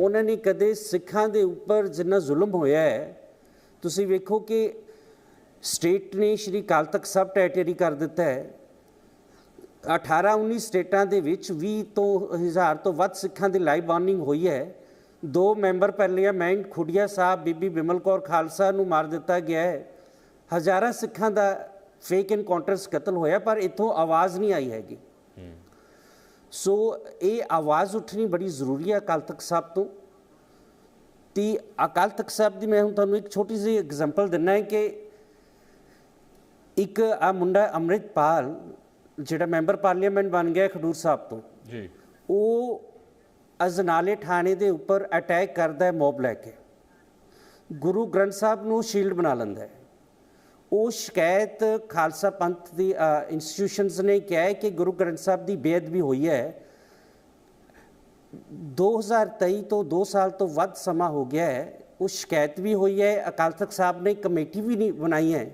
ਉਹਨਾਂ ਨੇ ਕਦੇ ਸਿੱਖਾਂ ਦੇ ਉੱਪਰ ਜਿੰਨਾ ਜ਼ੁਲਮ ਹੋਇਆ ਹੈ ਤੁਸੀਂ ਵੇਖੋ ਕਿ ਸਟੇਟ ਨੇ ਸ਼੍ਰੀ ਅਕਾਲ ਤਖਤ ਸਾਹਿਬ ਟੈਰੀਟਰੀ ਕਰ ਦਿੱਤਾ ਹੈ। 18 19 ਸਟੇਟਾਂ ਦੇ ਵਿੱਚ 20 ਤੋਂ ਹਜ਼ਾਰ ਤੋਂ ਵੱਧ ਸਿੱਖਾਂ ਦੀ ਲਾਈਵ ਵਾਰਨਿੰਗ ਹੋਈ ਹੈ। ਦੋ ਮੈਂਬਰ ਪਾਰਲੀਮੈਂਟ ਖੁੱਡੀਆ ਸਾਹਿਬ, ਬੀਬੀ ਬਿਮਲ ਕੌਰ ਖਾਲਸਾ ਨੂੰ ਮਾਰ ਦਿੱਤਾ ਗਿਆ ਹੈ। ਹਜ਼ਾਰਾਂ ਸਿੱਖਾਂ ਦਾ ਫੇਕ ਐਨਕਾਊਂਟਰਸ ਕਤਲ ਹੋਇਆ, ਪਰ ਇਥੋਂ ਆਵਾਜ਼ ਨਹੀਂ ਆਈ ਹੈਗੀ। ਸੋ ਇਹ ਆਵਾਜ਼ ਉੱਠਣੀ ਬੜੀ ਜ਼ਰੂਰੀ ਹੈ ਅਕਾਲ ਤਖਤ ਸਾਹਿਬ ਤੋਂ। ਤੇ ਅਕਾਲ ਤਖਤ ਸਾਹਿਬ ਦੀ ਮੈਂ ਹੁਣ ਤੁਹਾਨੂੰ ਇੱਕ ਛੋਟੀ ਜਿਹੀ ਐਗਜ਼ਾਮਪਲ ਦਿੰਨਾ ਹੈ ਕਿ ਇੱਕ ਆ ਮੁੰਡਾ ਅੰਮ੍ਰਿਤਪਾਲ ਜਿਹੜਾ ਮੈਂਬਰ ਪਾਰਲੀਮੈਂਟ ਬਣ ਗਿਆ ਖਡੂਰ ਸਾਹਿਬ ਤੋਂ ਜੀ। ਉਹ ਅਜਨਾਲੇ ਥਾਣੇ ਦੇ ਉੱਪਰ ਅਟੈਕ ਕਰਦਾ ਹੈ ਮੋਬ ਲੈ ਕੇ। ਗੁਰੂ ਗ੍ਰੰਥ ਸਾਹਿਬ ਨੂੰ ਸ਼ੀਲਡ ਬਣਾ ਲੈਂਦਾ ਹੈ। ਉਹ ਸ਼ਿਕਾਇਤ ਖਾਲਸਾ ਪੰਥ ਦੀ ਇੰਸਟੀਟਿਊਸ਼ਨਸ ਨੇ ਕਿਹਾ ਹੈ ਕਿ ਗੁਰੂ ਗ੍ਰੰਥ ਸਾਹਿਬ ਦੀ ਬੇਅਦਬੀ ਹੋਈ ਹੈ। 2023 ਤੋਂ 2 ਸਾਲ ਤੋਂ ਵੱਧ ਸਮਾਂ ਹੋ ਗਿਆ ਹੈ। ਉਹ ਸ਼ਿਕਾਇਤ ਵੀ ਹੋਈ ਹੈ ਅਕਾਲ ਤਖਤ ਸਾਹਿਬ ਨੇ ਕਮੇਟੀ ਵੀ ਨਹੀਂ ਬਣਾਈ ਹੈ।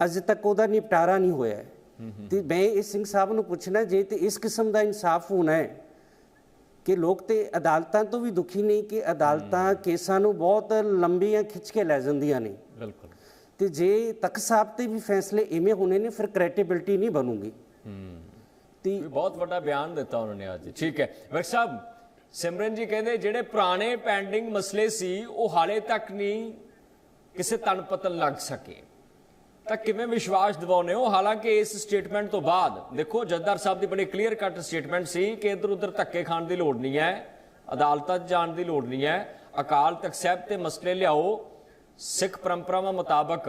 ਅਜੇ ਤੱਕ ਉਹਦਾ ਨਿਪਟਾਰਾ ਨਹੀਂ ਹੋਇਆ ਹੈ। ਤੇ ਮੈਂ ਇਹ ਸਿੰਘ ਸਾਹਿਬ ਨੂੰ ਪੁੱਛਣਾ ਜੇ ਤੇ ਇਸ ਕਿਸਮ ਦਾ ਇਨਸਾਫ ਹੋਣਾ ਹੈ ਕਿ ਲੋਕ ਤੇ ਅਦਾਲਤਾਂ ਤੋਂ ਵੀ ਦੁਖੀ ਨਹੀਂ ਕਿ ਅਦਾਲਤਾਂ ਕੇਸਾਂ ਨੂੰ ਬਹੁਤ ਲੰਬੀਆਂ ਖਿੱਚ ਕੇ ਲੈ ਜਾਂਦੀਆਂ ਨੇ। ਬਿਲਕੁਲ। ਤੇ ਜੇ ਤਖਤ ਸਾਹਿਬ ਤੇ ਵੀ ਫੈਸਲੇ ਇਵੇਂ ਹੋਣੇ ਨੇ ਫਿਰ ਕ੍ਰੈਡੀਬਿਲਟੀ ਨਹੀਂ ਬਣੂਗੀ। ਤੇ ਬਹੁਤ ਵੱਡਾ ਬਿਆਨ ਦਿੱਤਾ ਉਹਨਾਂ ਨੇ ਅੱਜ। ਠੀਕ ਹੈ। ਵੈਕ ਸਾਹਿਬ ਸਿਮਰਨ ਜੀ ਕਹਿੰਦੇ ਜਿਹੜੇ ਪੁਰਾਣੇ ਪੈਂਡਿੰਗ ਮਸਲੇ ਸੀ ਉਹ ਹਾਲੇ ਤੱਕ ਨਹੀਂ ਕਿਸੇ ਤਣ ਪਤਨ ਲੱਗ ਸਕੇ। ਤਾਂ ਕਿਵੇਂ ਵਿਸ਼ਵਾਸ ਦਿਵਾਉਨੇ ਹੋ? ਹਾਲਾਂਕਿ ਇਸ ਸਟੇਟਮੈਂਟ ਤੋਂ ਬਾਅਦ, ਦੇਖੋ ਜੱਦਾਰ ਸਾਹਿਬ ਦੀ ਬੜੀ ਕਲੀਅਰ ਕੱਟ ਸਟੇਟਮੈਂਟ ਸੀ ਕਿ ਇਧਰ ਉਧਰ ਧੱਕੇ ਖਾਣ ਦੀ ਲੋੜ ਨਹੀਂ ਹੈ, ਅਦਾਲਤਾਂ 'ਚ ਜਾਣ ਦੀ ਲੋੜ ਨਹੀਂ ਹੈ, ਅਕਾਲ ਤਖਤ ਸਾਹਿਬ ਤੇ ਮਸਲੇ ਲਿਆਓ, ਸਿੱਖ ਪਰੰਪਰਾਵਾਂ ਮੁਤਾਬਕ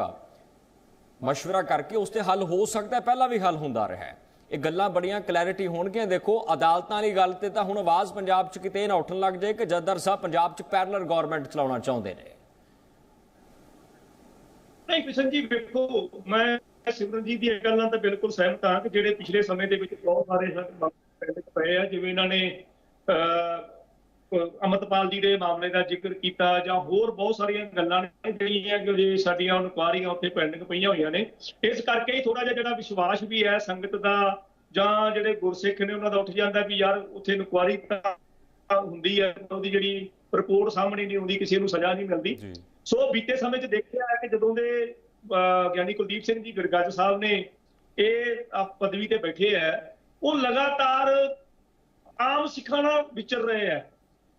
ਮਸ਼ਵਰਾ ਕਰਕੇ ਉਸ ਤੇ ਹੱਲ ਹੋ ਸਕਦਾ ਪਹਿਲਾਂ ਵੀ ਹੱਲ ਹੁੰਦਾ ਰਿਹਾ ਹੈ। ਇਹ ਗੱਲਾਂ ਬੜੀਆਂ ਕਲੈਰਿਟੀ ਹੋਣਗੀਆਂ, ਦੇਖੋ, ਅਦਾਲਤਾਂ ਦੀ ਗੱਲ ਤੇ ਤਾਂ ਹੁਣ ਆਵਾਜ਼ ਪੰਜਾਬ 'ਚ ਕਿਤੇ ਨਾ ਉੱਠਣ ਲੱਗ ਜਾਏ ਕਿ ਜੱਦਰ ਸਾਹਿਬ ਪੰਜਾਬ 'ਚ ਪੈਰਲਰ ਗਵਰਨਮੈਂਟ ਚਲਾਉਣਾ ਚਾਹੁੰਦੇ ਨੇ। ਨਹੀਂ, ਕਿਸ਼ਨ ਜੀ, ਵੇਖੋ, ਮੈਂ ਸਿਮਰਨ ਦੀਆਂ ਗੱਲਾਂ ਤਾਂ ਬਿਲਕੁਲ ਸਹਿਮਤ ਹਾਂ ਕਿ ਜਿਹੜੇ ਪਿਛਲੇ ਸਮੇਂ ਦੇ ਵਿੱਚ ਬਹੁਤ ਸਾਰੇ ਸਾਡੇ ਪਏ ਆ, ਜਿਵੇਂ ਇਹਨਾਂ ਨੇ, ਅਹ ਜੀ ਦੇ ਮਾਮਲੇ ਦਾ ਜ਼ਿਕਰ ਕੀਤਾ ਜਾਂ ਹੋਰ ਬਹੁਤ ਸਾਰੀਆਂ ਗੱਲਾਂ ਨੇ ਜਿਹੜੀਆਂ ਕਿ ਜੇ ਸਾਡੀਆਂ ਇਨਕੁਆਰੀਆਂ ਉੱਥੇ ਪੈਂਡਿੰਗ ਪਈਆਂ ਹੋਈਆਂ ਨੇ। ਇਸ ਕਰਕੇ ਹੀ ਥੋੜਾ ਜਿਹਾ ਜਿਹੜਾ ਵਿਸ਼ਵਾਸ ਵੀ ਹੈ ਸੰਗਤ ਦਾ ਜਾਂ ਜਿਹੜੇ ਗੁਰਸਿੱਖ ਨੇ ਉਹਨਾਂ ਦਾ ਉੱਠ ਜਾਂਦਾ ਵੀ ਯਾਰ ਉੱਥੇ ਇਨਕੁਆਰੀ ਤਾਂ ਹੁੰਦੀ ਹੈ, ਉਹਦੀ ਜਿਹੜੀ ਰਿਪੋਰਟ ਸਾਹਮਣੇ ਨਹੀਂ ਆਉਂਦੀ ਕਿਸੇ ਨੂੰ ਸਜ਼ਾ ਨਹੀਂ ਮਿਲਦੀ। ਸੋ ਬੀਤੇ ਸਮੇਂ 'ਚ ਦੇਖਿਆ ਹੈ ਕਿ ਜਦੋਂ ਦੇ ਗਿਆਨੀ ਕੁਲਦੀਪ ਸਿੰਘ ਜੀ ਗੜਗੱਜ ਸਾਹਿਬ ਨੇ ਇਹ ਪਦਵੀ ਤੇ ਬੈਠੇ ਹੈ ਉਹ ਲਗਾਤਾਰ ਆਮ ਸਿੱਖਾਂ ਨਾਲ ਵਿਚਰ ਰਹੇ ਹੈ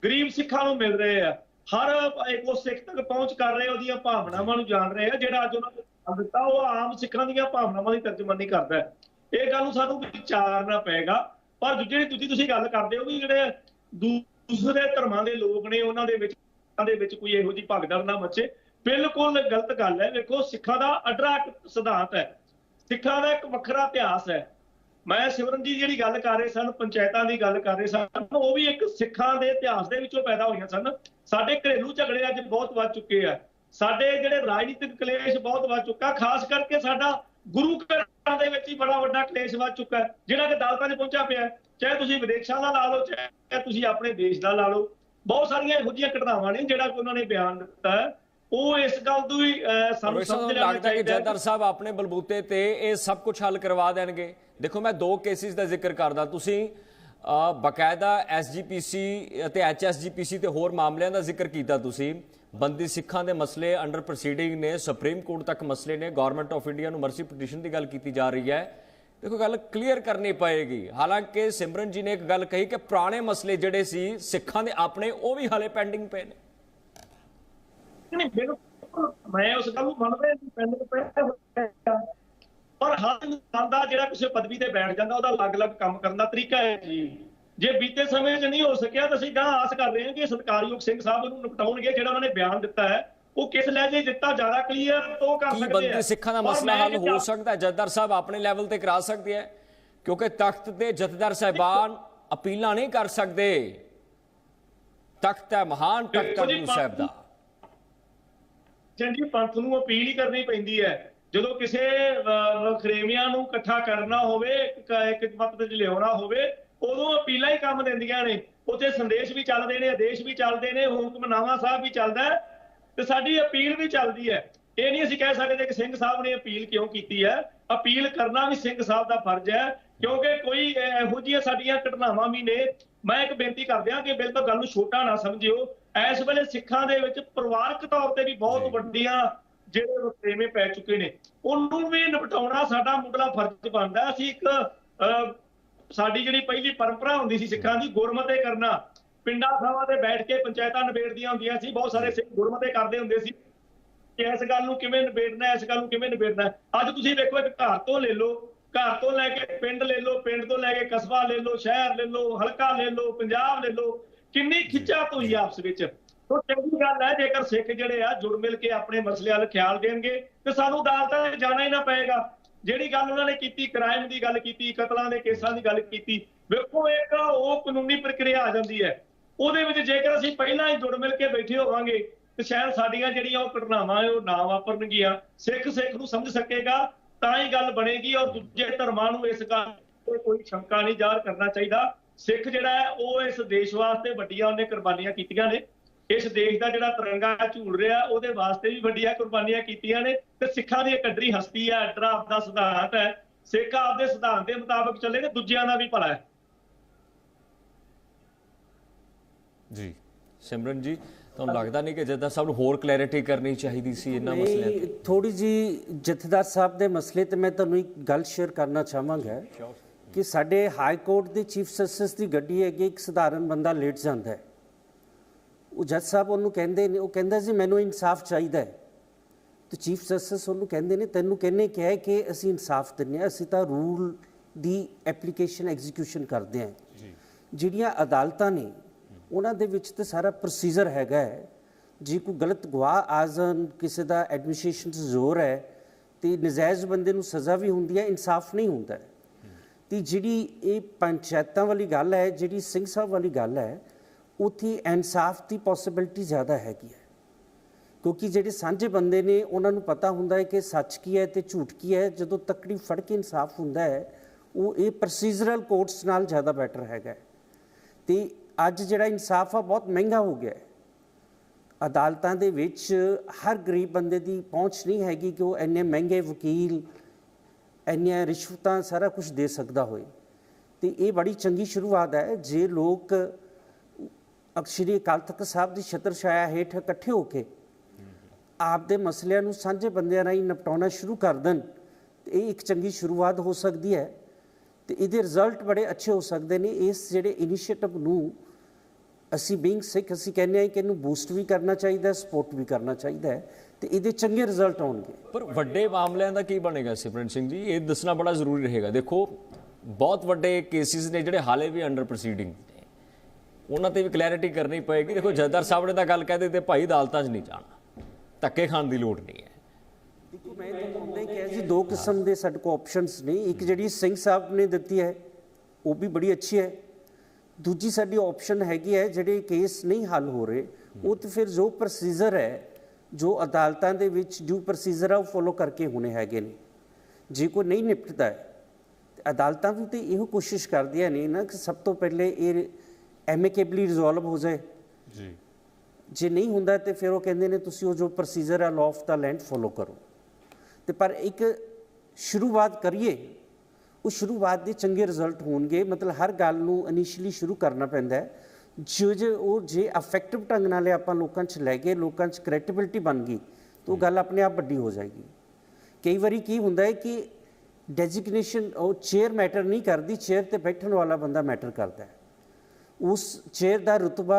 ਗਰੀਬ ਸਿੱਖਾਂ ਨੂੰ ਮਿਲ ਰਹੇ ਆ ਹਰ ਇੱਕ ਉਹ ਸਿੱਖ ਤੱਕ ਪਹੁੰਚ ਕਰ ਰਹੇ ਉਹਦੀਆਂ ਭਾਵਨਾਵਾਂ ਨੂੰ ਜਾਣ ਰਹੇ ਆ ਜਿਹੜਾ ਅੱਜ ਉਹਨਾਂ ਨੇ ਦਿੱਤਾ ਉਹ ਆਮ ਸਿੱਖਾਂ ਦੀਆਂ ਭਾਵਨਾਵਾਂ ਦੀ ਤਰਜਮਾਨੀ ਕਰਦਾ ਇਹ ਗੱਲ ਨੂੰ ਸਾਨੂੰ ਵਿਚਾਰਨਾ ਪਏਗਾ ਪਰ ਜਿਹੜੀ ਤੁਸੀਂ ਤੁਸੀਂ ਗੱਲ ਕਰਦੇ ਹੋ ਵੀ ਜਿਹੜੇ ਦੂਸਰੇ ਧਰਮਾਂ ਦੇ ਲੋਕ ਨੇ ਉਹਨਾਂ ਦੇ ਵਿੱਚ ਦੇ ਵਿੱਚ ਕੋਈ ਇਹੋ ਜਿਹੀ ਭਗਦੜ ਨਾ ਮੱਚੇ। ਬਿਲਕੁਲ ਗਲਤ ਗੱਲ ਹੈ। ਵੇਖੋ ਸਿੱਖਾਂ ਦਾ ਅਡਰਾ ਸਿਧਾਂਤ ਹੈ। ਸਿੱਖਾਂ ਦਾ ਇੱਕ ਵੱਖਰਾ ਇਤਿਹਾਸ ਹੈ। ਮੈਂ ਸਿਮਰਨ ਜੀ ਜਿਹੜੀ ਗੱਲ ਕਰ ਰਹੇ ਸਨ ਪੰਚਾਇਤਾਂ ਦੀ ਗੱਲ ਕਰ ਰਹੇ ਸਨ ਉਹ ਵੀ ਇੱਕ ਸਿੱਖਾਂ ਦੇ ਇਤਿਹਾਸ ਦੇ ਵਿੱਚੋਂ ਪੈਦਾ ਹੋਈਆਂ ਸਨ। ਸਾਡੇ ਘਰੇਲੂ ਝਗੜੇ ਅੱਜ ਬਹੁਤ ਵੱਧ ਚੁੱਕੇ ਆ। ਸਾਡੇ ਜਿਹੜੇ ਰਾਜਨੀਤਿਕ ਕਲੇਸ਼ ਬਹੁਤ ਵੱਧ ਚੁੱਕਾ ਖਾਸ ਕਰਕੇ ਸਾਡਾ ਗੁਰੂ ਘਰਾਂ ਦੇ ਵਿੱਚ ਹੀ ਬੜਾ ਵੱਡਾ ਕਲੇਸ਼ ਵੱਧ ਚੁੱਕਾ ਹੈ, ਜਿਹੜਾ ਕਿ ਅਦਾਲਤਾਂ 'ਚ ਪਹੁੰਚਿਆ ਪਿਆ ਚਾਹੇ ਤੁਸੀਂ ਵਿਦੇਸ਼ਾਂ ਦਾ ਲਾ ਲਓ ਚਾਹੇ ਤੁਸੀਂ ਆਪਣੇ ਦੇਸ਼ ਦਾ ਲਾ ਲਓ ਬਹੁਤ ਸਾਰੀਆਂ ਇਹੋ ਜਿਹੀਆਂ ਘਟਨਾਵਾਂ ਨੇ ਜਿਹੜਾ ਕਿ ਉਹਨਾਂ ਨੇ ਬਿਆਨ ਦਿੱਤਾ ਉਹ ਇਸ ਗੱਲ ਤੋਂ ਹੀ ਸਾਨੂੰ ਸਮਝ ਲੈਣਾ ਚਾਹੀਦਾ ਹੈ। ਜੱਦਰ ਸਾਹਿਬ ਆਪਣੇ ਬਲਬੂਤੇ ਤੇ ਇਹ ਸਭ ਕੁਝ ਹੱਲ ਕਰਵਾ ਦੇਣਗੇ? ਦੇਖੋ ਮੈਂ ਦੋ ਕੇਸਿਸ ਦਾ ਜ਼ਿਕਰ ਕਰਦਾ। ਤੁਸੀਂ ਬਕਾਇਦਾ ਐਸਜੀਪੀਸੀ ਅਤੇ ਐਚਐਸਜੀਪੀਸੀ ਤੇ ਹੋਰ ਮਾਮਲਿਆਂ ਦਾ ਜ਼ਿਕਰ ਕੀਤਾ ਤੁਸੀਂ। ਬੰਦੀ ਸਿੱਖਾਂ ਦੇ ਮਸਲੇ ਅੰਡਰ ਪ੍ਰੋਸੀਡਿੰਗ ਨੇ ਸੁਪਰੀਮ ਕੋਰਟ ਤੱਕ ਮਸਲੇ ਨੇ। ਗਵਰਨਮੈਂਟ ਆਫ ਇੰਡੀਆ ਨੂੰ ਮਰਸੀ ਪਟੀਸ਼ਨ ਦੀ ਗੱਲ ਕੀਤੀ ਜਾ ਰਹੀ ਹੈ। ਦੇਖੋ ਗੱਲ ਕਲੀਅਰ ਕਰਨੀ ਪਏਗੀ। ਹਾਲਾਂਕਿ ਸਿਮਰਨ ਜੀ ਨੇ ਇੱਕ ਗੱਲ ਕਹੀ ਕਿ ਪੁਰਾਣੇ ਮਸਲੇ ਜਿਹੜੇ ਸੀ ਸਿੱਖਾਂ ਦੇ ਆਪਣੇ ਉਹ ਵੀ ਹਾਲੇ ਪੈਂਡਿੰਗ ਪਏ ਨੇ। ਨਹੀਂ ਬਿਲਕੁਲ ਮੈਂ ਉਸ ਗੱਲ ਨੂੰ ਮੰਨਦਾ ਹਾਂ ਪਿੰਡ ਤੋਂ ਪਹਿਲਾਂ ਪਰ ਹਰ ਇਨਸਾਨ ਦਾ ਜਿਹੜਾ ਕਿਸੇ ਪਦਵੀ ਤੇ ਬੈਠ ਜਾਂਦਾ ਉਹਦਾ ਅਲੱਗ-ਅਲੱਗ ਕੰਮ ਕਰਨ ਦਾ ਤਰੀਕਾ ਹੈ। ਜੀ। ਜੇ ਬੀਤੇ ਸਮੇਂ 'ਚ ਨਹੀਂ ਹੋ ਸਕਿਆ ਤਾਂ ਅਸੀਂ ਗਾਂ ਆਸ ਕਰ ਰਹੇ ਹਾਂ ਕਿ ਸਤਿਕਾਰਯੋਗ ਸਿੰਘ ਸਾਹਿਬ ਉਹਨੂੰ ਨਿਪਟਾਉਣਗੇ ਜਿਹੜਾ ਉਹਨਾਂ ਨੇ ਬਿਆਨ ਦਿੱਤਾ ਹੈ। ਉਹ ਕਿਸ ਲਹਿਜੇ 'ਚ ਦਿੱਤਾ ਜ਼ਿਆਦਾ ਕਲੀਅਰ ਤੋਂ ਕਰ ਸਕਦੇ ਬੰਦੀ ਆ। ਸਿੱਖਾਂ ਦਾ ਮਸਲਾ ਹੱਲ ਹੋ ਸਕਦਾ ਹੈ? ਜਥੇਦਾਰ ਸਾਹਿਬ ਆਪਣੇ ਲੈਵਲ ਤੇ ਕਰਾ ਸਕਦੇ ਹੈ। ਕਿਉਂਕਿ ਤਖਤ ਤੇ ਜਥੇਦਾਰ ਸਾਹਿਬਾਨ ਅਪੀਲਾਂ ਨਹੀਂ ਕਰ ਸਕਦੇ। ਤਖਤ ਹੈ ਮਹਾਨ ਤਖਤ ਹੈ ਗੁਰੂ ਸਾਹਿਬ ਦਾ। ਜੀ ਪੰਥ ਨੂੰ ਅਪੀਲ ਹੀ ਕਰਨੀ ਪੈਂਦੀ ਹੈ। ਜਦੋਂ ਕਿਸੇ ਖਰੇਵਿਆਂ ਨੂੰ ਇਕੱਠਾ ਕਰਨਾ ਹੋਵੇ ਇੱਕ ਇੱਕ ਮਤ ਤੇ ਲਿਆਉਣਾ ਹੋਵੇ ਉਦੋਂ ਅਪੀਲਾਂ ਹੀ ਕੰਮ ਦਿੰਦੀਆਂ ਨੇ। ਉੱਥੇ ਸੰਦੇਸ਼ ਵੀ ਚੱਲਦੇ ਨੇ ਆਦੇਸ਼ ਵੀ ਚੱਲਦੇ ਨੇ ਹੁਕਮਨਾਮਾ ਸਾਹਿਬ ਵੀ ਚੱਲਦਾ ਹੈ। ਤੇ ਸਾਡੀ ਅਪੀਲ ਵੀ ਚੱਲਦੀ ਹੈ। ਇਹ ਨਹੀਂ ਅਸੀਂ ਕਹਿ ਸਕਦੇ ਕਿ ਸਿੰਘ ਸਾਹਿਬ ਨੇ ਅਪੀਲ ਕਿਉਂ ਕੀਤੀ ਹੈ। ਅਪੀਲ ਕਰਨਾ ਵੀ ਸਿੰਘ ਸਾਹਿਬ ਦਾ ਫਰਜ਼ ਹੈ ਕਿਉਂਕਿ ਕੋਈ ਇਹੋ ਜਿਹੀਆਂ ਸਾਡੀਆਂ ਘਟਨਾਵਾਂ ਵੀ ਨੇ। ਮੈਂ ਇੱਕ ਬੇਨਤੀ ਕਰਦਿਆਂ ਕਿ ਬਿਲਕੁਲ ਗੱਲ ਨੂੰ ਛੋਟਾ ਨਾ ਸਮਝਿਓ। ਇਸ ਵੇਲੇ ਸਿੱਖਾਂ ਦੇ ਵਿੱਚ ਪਰਿਵਾਰਕ ਤੌਰ ਤੇ ਵੀ ਬਹੁਤ ਵੱਡੀਆਂ ਜਿਹੜੇ ਵਖਰੇਵੇਂ ਪੈ ਚੁੱਕੇ ਨੇ ਉਹਨੂੰ ਵੀ ਨਿਪਟਾਉਣਾ ਸਾਡਾ ਮੁੱਢਲਾ ਫਰਜ਼ ਬਣਦਾ। ਅਸੀਂ ਇੱਕ ਸਾਡੀ ਜਿਹੜੀ ਪਹਿਲੀ ਪਰੰਪਰਾ ਹੁੰਦੀ ਸੀ ਸਿੱਖਾਂ ਦੀ ਗੁਰਮਤੇ ਕਰਨਾ। ਪਿੰਡਾਂ ਥਾਵਾਂ ਤੇ ਬੈਠ ਕੇ ਪੰਚਾਇਤਾਂ ਨਿਬੇੜਦੀਆਂ ਹੁੰਦੀਆਂ ਸੀ, ਬਹੁਤ ਸਾਰੇ ਸਿੱਖ ਗੁਰਮਤੇ ਕਰਦੇ ਹੁੰਦੇ ਸੀ ਕਿ ਇਸ ਗੱਲ ਨੂੰ ਕਿਵੇਂ ਨਿਬੇੜਨਾ, ਇਸ ਗੱਲ ਨੂੰ ਕਿਵੇਂ ਨਿਬੇੜਨਾ। ਅੱਜ ਤੁਸੀਂ ਵੇਖੋ ਇੱਕ ਘਰ ਤੋਂ ਲੈ ਲਓ, ਘਰ ਤੋਂ ਲੈ ਕੇ ਪਿੰਡ ਲੈ ਲਓ, ਪਿੰਡ ਤੋਂ ਲੈ ਕੇ ਕਸਬਾ ਲੈ ਲਓ, ਸ਼ਹਿਰ ਲੈ ਲਓ, ਹਲਕਾ ਲੈ ਲਓ, ਪੰਜਾਬ ਲੈ ਲਓ, ਕਿੰਨੀ ਖਿੱਚਾ ਹੋਈ ਆਪਸ ਵਿੱਚ। ਸੋ ਚੰਗੀ ਗੱਲ ਹੈ, ਜੇਕਰ ਸਿੱਖ ਜਿਹੜੇ ਆ ਜੁੜ ਮਿਲ ਕੇ ਆਪਣੇ ਮਸਲੇ ਵੱਲ ਖਿਆਲ ਦੇਣਗੇ, ਤੇ ਸਾਨੂੰ ਅਦਾਲਤਾਂ 'ਚ ਜਾਣਾ ਹੀ ਨਾ ਪਏਗਾ। ਜਿਹੜੀ ਗੱਲ ਉਹਨਾਂ ਨੇ ਕੀਤੀ, ਕ੍ਰਾਈਮ ਦੀ ਗੱਲ ਕੀਤੀ, ਕਤਲਾਂ ਦੇ ਕੇਸਾਂ ਦੀ ਗੱਲ ਕੀਤੀ, ਵੇਖੋ ਇੱਕ ਉਹ ਕਾਨੂੰਨੀ ਪ੍ਰਕਿਰਿਆ ਆ ਜਾਂਦੀ ਹੈ। ਉਹਦੇ ਵਿੱਚ ਜੇਕਰ ਅਸੀਂ ਪਹਿਲਾਂ ਹੀ ਜੁੜ ਮਿਲ ਕੇ ਬੈਠੇ ਹੋਵਾਂਗੇ, ਤੇ ਸ਼ਾਇਦ ਸਾਡੀਆਂ ਜਿਹੜੀਆਂ ਉਹ ਘਟਨਾਵਾਂ ਉਹ ਨਾ ਵਾਪਰਨਗੀਆਂ। ਸਿੱਖ ਸਿੱਖ ਨੂੰ ਸਮਝ ਸਕੇਗਾ, ਤਾਂ ਹੀ ਗੱਲ ਬਣੇਗੀ ਔਰ ਦੂਜੇ ਧਰਮਾਂ ਨੂੰ ਇਸ ਗੱਲ ਤੇ ਕੋਈ ਸ਼ੰਕਾ ਨਹੀਂ ਜ਼ਾਹਰ ਕਰਨਾ ਚਾਹੀਦਾ। ਸਿੱਖ ਜਿਹੜਾ ਹੈ, ਉਹ ਇਸ ਦੇਸ਼ ਵਾਸਤੇ ਵੱਡੀਆਂ ਉਹਨੇ ਕੁਰਬਾਨੀਆਂ ਕੀਤੀਆਂ ਨੇ। ਇਸ ਦੇਸ਼ ਦਾ ਜਿਹੜਾ ਤਿਰੰਗਾ ਝੂਲ ਰਿਹਾ, ਉਹਦੇ ਵਾਸਤੇ ਵੀ ਵੱਡੀਆਂ ਕੁਰਬਾਨੀਆਂ ਕੀਤੀਆਂ ਨੇ। ਤੇ ਸਿੱਖਾਂ ਦੀ ਇੱਕ ਅੱਡਰੀ ਹਸਤੀ ਹੈ, ਅੱਡਰਾ ਆਪਦਾ ਸਿਧਾਂਤ ਹੈ। ਸਿੱਖ ਆਪਦੇ ਸਿਧਾਂਤ ਦੇ ਮੁਤਾਬਕ ਚੱਲੇ ਤੇ ਦੂਜਿਆਂ ਦਾ ਵੀ ਭਲਾ ਹੈ। ਜੀ। ਸਿਮਰਨ ਜੀ ਤੁਹਾਨੂੰ ਲੱਗਦਾ ਨਹੀਂ ਕਿ ਜੱਦਾ ਸਾਹਿਬ ਨੂੰ ਹੋਰ ਕਲੈਰਿਟੀ ਕਰਨੀ ਚਾਹੀਦੀ ਸੀ ਇਹਨਾਂ ਮਸਲਿਆਂ ਤੇ? ਥੋੜੀ ਜੀ ਜਥੇਦਾਰ ਸਾਹਿਬ ਦੇ ਮਸਲੇ ਤੇ ਮੈਂ ਤੁਹਾਨੂੰ ਇੱਕ ਗੱਲ ਸ਼ੇਅਰ ਕਰਨਾ ਚਾਹਾਂਗਾ ਕਿ ਸਾਡੇ ਹਾਈ ਕੋਰਟ ਦੇ ਚੀਫ ਜਸਟਿਸ ਦੀ ਗੱਡੀ ਹੈਗੀ ਇੱਕ ਸਧਾਰਨ ਬੰਦਾ ਲੇਟ ਜਾਂਦਾ ਹੈ। ਉਹ ਜੱਜ ਸਾਹਿਬ ਉਹਨੂੰ ਕਹਿੰਦੇ ਨੇ ਉਹ ਕਹਿੰਦਾ ਜੀ ਮੈਨੂੰ ਇਨਸਾਫ ਚਾਹੀਦਾ ਹੈ। ਤੇ ਚੀਫ ਜਸਟਿਸ ਉਹਨੂੰ ਕਹਿੰਦੇ ਨੇ ਤੈਨੂੰ ਕਿਹਨੇ ਕਿਹਾ ਹੈ ਕਿ ਅਸੀਂ ਇਨਸਾਫ ਦਿੰਦੇ ਹਾਂ ਅਸੀਂ ਤਾਂ ਰੂਲ ਦੀ ਐਪਲੀਕੇਸ਼ਨ ਐਗਜ਼ੀਕਿਊਸ਼ਨ ਕਰਦੇ ਹਾਂ। ਜਿਹੜੀਆਂ ਅਦਾਲਤਾਂ ਨੇ ਉਹਨਾਂ ਦੇ ਵਿੱਚ ਤੇ ਸਾਰਾ ਪ੍ਰੋਸੀਜਰ ਹੈਗਾ ਹੈ ਜੇ ਕੋਈ ਗਲਤ ਗਵਾਹ ਆ ਜਾਣ ਕਿਸੇ ਦਾ ਐਡਮਿਨਿਸਟ੍ਰੇਸ਼ਨ 'ਚ ਜ਼ੋਰ ਹੈ, ਤੇ ਨਜਾਇਜ਼ ਬੰਦੇ ਨੂੰ ਸਜ਼ਾ ਵੀ ਹੁੰਦੀ ਹੈ, ਇਨਸਾਫ ਨਹੀਂ ਹੁੰਦਾ ਹੈ। ਤੇ ਜਿਹੜੀ ਇਹ ਪੰਚਾਇਤਾਂ ਵਾਲੀ ਗੱਲ ਹੈ, ਜਿਹੜੀ ਸਿੰਘ ਸਾਹਿਬ ਵਾਲੀ ਗੱਲ ਹੈ, ਉੱਥੇ ਇਨਸਾਫ ਦੀ ਪੋਸਿਬਿਲਿਟੀ ਜ਼ਿਆਦਾ ਹੈਗੀ ਹੈ ਕਿਉਂਕਿ ਜਿਹੜੇ ਸਾਂਝੇ ਬੰਦੇ ਨੇ, ਉਹਨਾਂ ਨੂੰ ਪਤਾ ਹੁੰਦਾ ਹੈ ਕਿ ਸੱਚ ਕੀ ਹੈ ਤੇ ਝੂਠ ਕੀ ਹੈ ਜਦੋਂ ਤੱਕੜੀ ਫੜ ਕੇ ਇਨਸਾਫ ਹੁੰਦਾ ਹੈ, ਉਹ ਇਹ ਪ੍ਰੋਸੀਜਰਲ ਕੋਰਟਸ ਨਾਲ ਜ਼ਿਆਦਾ ਬੈਟਰ ਹੈਗਾ ਹੈ। ਤੇ ਅੱਜ ਜਿਹੜਾ ਇਨਸਾਫ ਆ, ਬਹੁਤ ਮਹਿੰਗਾ ਹੋ ਗਿਆ ਹੈ। ਅਦਾਲਤਾਂ ਦੇ ਵਿੱਚ ਹਰ ਗਰੀਬ ਬੰਦੇ ਦੀ ਪਹੁੰਚ ਨਹੀਂ ਹੈਗੀ ਕਿ ਉਹ ਇੰਨੇ ਮਹਿੰਗੇ ਵਕੀਲ, ਇੰਨੀਆਂ ਰਿਸ਼ਵਤਾਂ ਸਾਰਾ ਕੁਝ ਦੇ ਸਕਦਾ ਹੋਏ। ਤੇ ਇਹ ਬੜੀ ਚੰਗੀ ਸ਼ੁਰੂਆਤ ਹੈ, ਜੇ ਲੋਕ ਅਕਸ਼ਰੀ ਅਕਾਲ ਤਖਤ ਸਾਹਿਬ ਦੀ ਛਤਰ ਛਾਇਆ ਹੇਠ ਇਕੱਠੇ ਹੋ ਕੇ ਆਪ ਦੇ ਮਸਲਿਆਂ ਨੂੰ ਸਾਂਝੇ ਬੰਦਿਆਂ ਰਾਹੀਂ ਨਿਪਟਾਉਣਾ ਸ਼ੁਰੂ ਕਰ ਦੇਣ, ਤੇ ਇਹ ਇੱਕ ਚੰਗੀ ਸ਼ੁਰੂਆਤ ਹੋ ਸਕਦੀ ਹੈ। ਤੇ ਇਹਦੇ ਰਿਜ਼ਲਟ ਬੜੇ ਅੱਛੇ ਹੋ ਸਕਦੇ ਨੇ। ਇਸ ਜਿਹੜੇ ਇਨੀਸ਼ੀਏਟਿਵ ਨੂੰ ਅਸੀਂ ਬੀਇੰਗ ਸਿੱਖ ਅਸੀਂ ਕਹਿੰਦੇ ਹਾਂ ਕਿ ਇਹਨੂੰ ਬੂਸਟ ਵੀ ਕਰਨਾ ਚਾਹੀਦਾ ਹੈ ਸਪੋਰਟ ਵੀ ਕਰਨਾ ਚਾਹੀਦਾ ਹੈ ਤੇ ਇਹਦੇ ਚੰਗੇ ਰਿਜ਼ਲਟ ਆਉਣਗੇ। ਪਰ ਵੱਡੇ ਮਾਮਲਿਆਂ ਦਾ ਕੀ ਬਣੇਗਾ ਸਿਮਰਨ ਸਿੰਘ ਜੀ? ਇਹ ਦੱਸਣਾ ਬੜਾ ਜ਼ਰੂਰੀ ਰਹੇਗਾ। ਦੇਖੋ ਬਹੁਤ ਵੱਡੇ ਕੇਸਿਸ ਨੇ ਜਿਹੜੇ ਹਾਲੇ ਵੀ ਅੰਡਰ ਪ੍ਰੋਸੀਡਿੰਗ ਨੇ। ਉਹਨਾਂ ਤੇ ਵੀ ਕਲੈਰਿਟੀ ਕਰਨੀ ਪਏਗੀ। ਦੇਖੋ ਜੱਦਰ ਸਾਹਿਬ ਨੇ ਤਾਂ ਗੱਲ ਕਹਿ ਦਿੱਤੀ ਭਾਈ ਅਦਾਲਤਾਂ 'ਚ ਨਹੀਂ ਜਾਣਾ। ਧੱਕੇ ਖਾਣ ਦੀ ਲੋੜ ਨਹੀਂ ਹੈ। ਦੇਖੋ ਮੈਂ ਤੁਹਾਨੂੰ ਹੁੰਦਾ ਹੀ ਕਿਹਾ ਜੀ ਦੋ ਕਿਸਮ ਦੇ ਸਾਡੇ ਕੋਲ ਆਪਸ਼ਨਸ ਨੇ। ਇੱਕ ਜਿਹੜੀ ਸਿੰਘ ਸਾਹਿਬ ਨੇ ਦਿੱਤੀ ਹੈ ਉਹ ਵੀ ਬੜੀ ਅੱਛੀ ਹੈ। ਦੂਜੀ ਸਾਡੀ ਆਪਸ਼ਨ ਹੈਗੀ ਹੈ ਜਿਹੜੇ ਕੇਸ ਨਹੀਂ ਹੱਲ ਹੋ ਰਹੇ ਉਹ ਤੇ ਫਿਰ ਜੋ ਪ੍ਰੋਸੀਜਰ ਹੈ ਜੋ ਅਦਾਲਤਾਂ ਦੇ ਵਿੱਚ ਜੋ ਪ੍ਰੋਸੀਜਰ ਆ ਉਹ ਫੋਲੋ ਕਰਕੇ ਹੋਣੇ ਹੈਗੇ ਨੇ। ਜੇ ਕੋਈ ਨਹੀਂ ਨਿਪਟਦਾ ਹੈ ਅਦਾਲਤਾਂ ਵੀ ਤੇ ਇਹੋ ਕੋਸ਼ਿਸ਼ ਕਰਦੀਆਂ ਨੇ ਨਾ ਕਿ ਸਭ ਤੋਂ ਪਹਿਲੇ ਇਹ ਐਮਿਕੇਬਲੀ ਰਿਜ਼ੋਲਵ ਹੋ ਜਾਏ। ਜੀ। ਜੇ ਨਹੀਂ ਹੁੰਦਾ ਤੇ ਫਿਰ ਉਹ ਕਹਿੰਦੇ ਨੇ ਤੁਸੀਂ ਉਹ ਜੋ ਪ੍ਰੋਸੀਜਰ ਹੈ law of the land follow ਕਰੋ। ਤੇ ਪਰ ਇੱਕ ਸ਼ੁਰੂਆਤ ਕਰੀਏ ਉਹ ਸ਼ੁਰੂਆਤ ਦੇ ਚੰਗੇ ਰਿਜ਼ਲਟ ਹੋਣਗੇ। ਮਤਲਬ ਹਰ ਗੱਲ ਨੂੰ ਇਨੀਸ਼ੀਅਲੀ ਸ਼ੁਰੂ ਕਰਨਾ ਪੈਂਦਾ ਹੈ। ਜੋ ਜੇ ਉਹ ਜੇ ਇਫੈਕਟਿਵ ਢੰਗ ਨਾਲ ਆਪਾਂ ਲੋਕਾਂ 'ਚ ਲੈ ਗਏ ਲੋਕਾਂ 'ਚ ਕ੍ਰੈਡੀਬਿਲਟੀ ਬਣ ਗਈ ਤਾਂ ਉਹ ਗੱਲ ਆਪਣੇ ਆਪ ਵੱਡੀ ਹੋ ਜਾਏਗੀ। ਕਈ ਵਾਰੀ ਕੀ ਹੁੰਦਾ ਹੈ ਕਿ ਡੈਜ਼ਿਗਨੇਸ਼ਨ ਉਹ ਚੇਅਰ ਮੈਟਰ ਨਹੀਂ ਕਰਦੀ ਚੇਅਰ ਤੇ ਬੈਠਣ ਵਾਲਾ ਬੰਦਾ ਮੈਟਰ ਕਰਦਾ ਹੈ। ਉਸ ਚੇਅਰ ਦਾ ਰੁਤਬਾ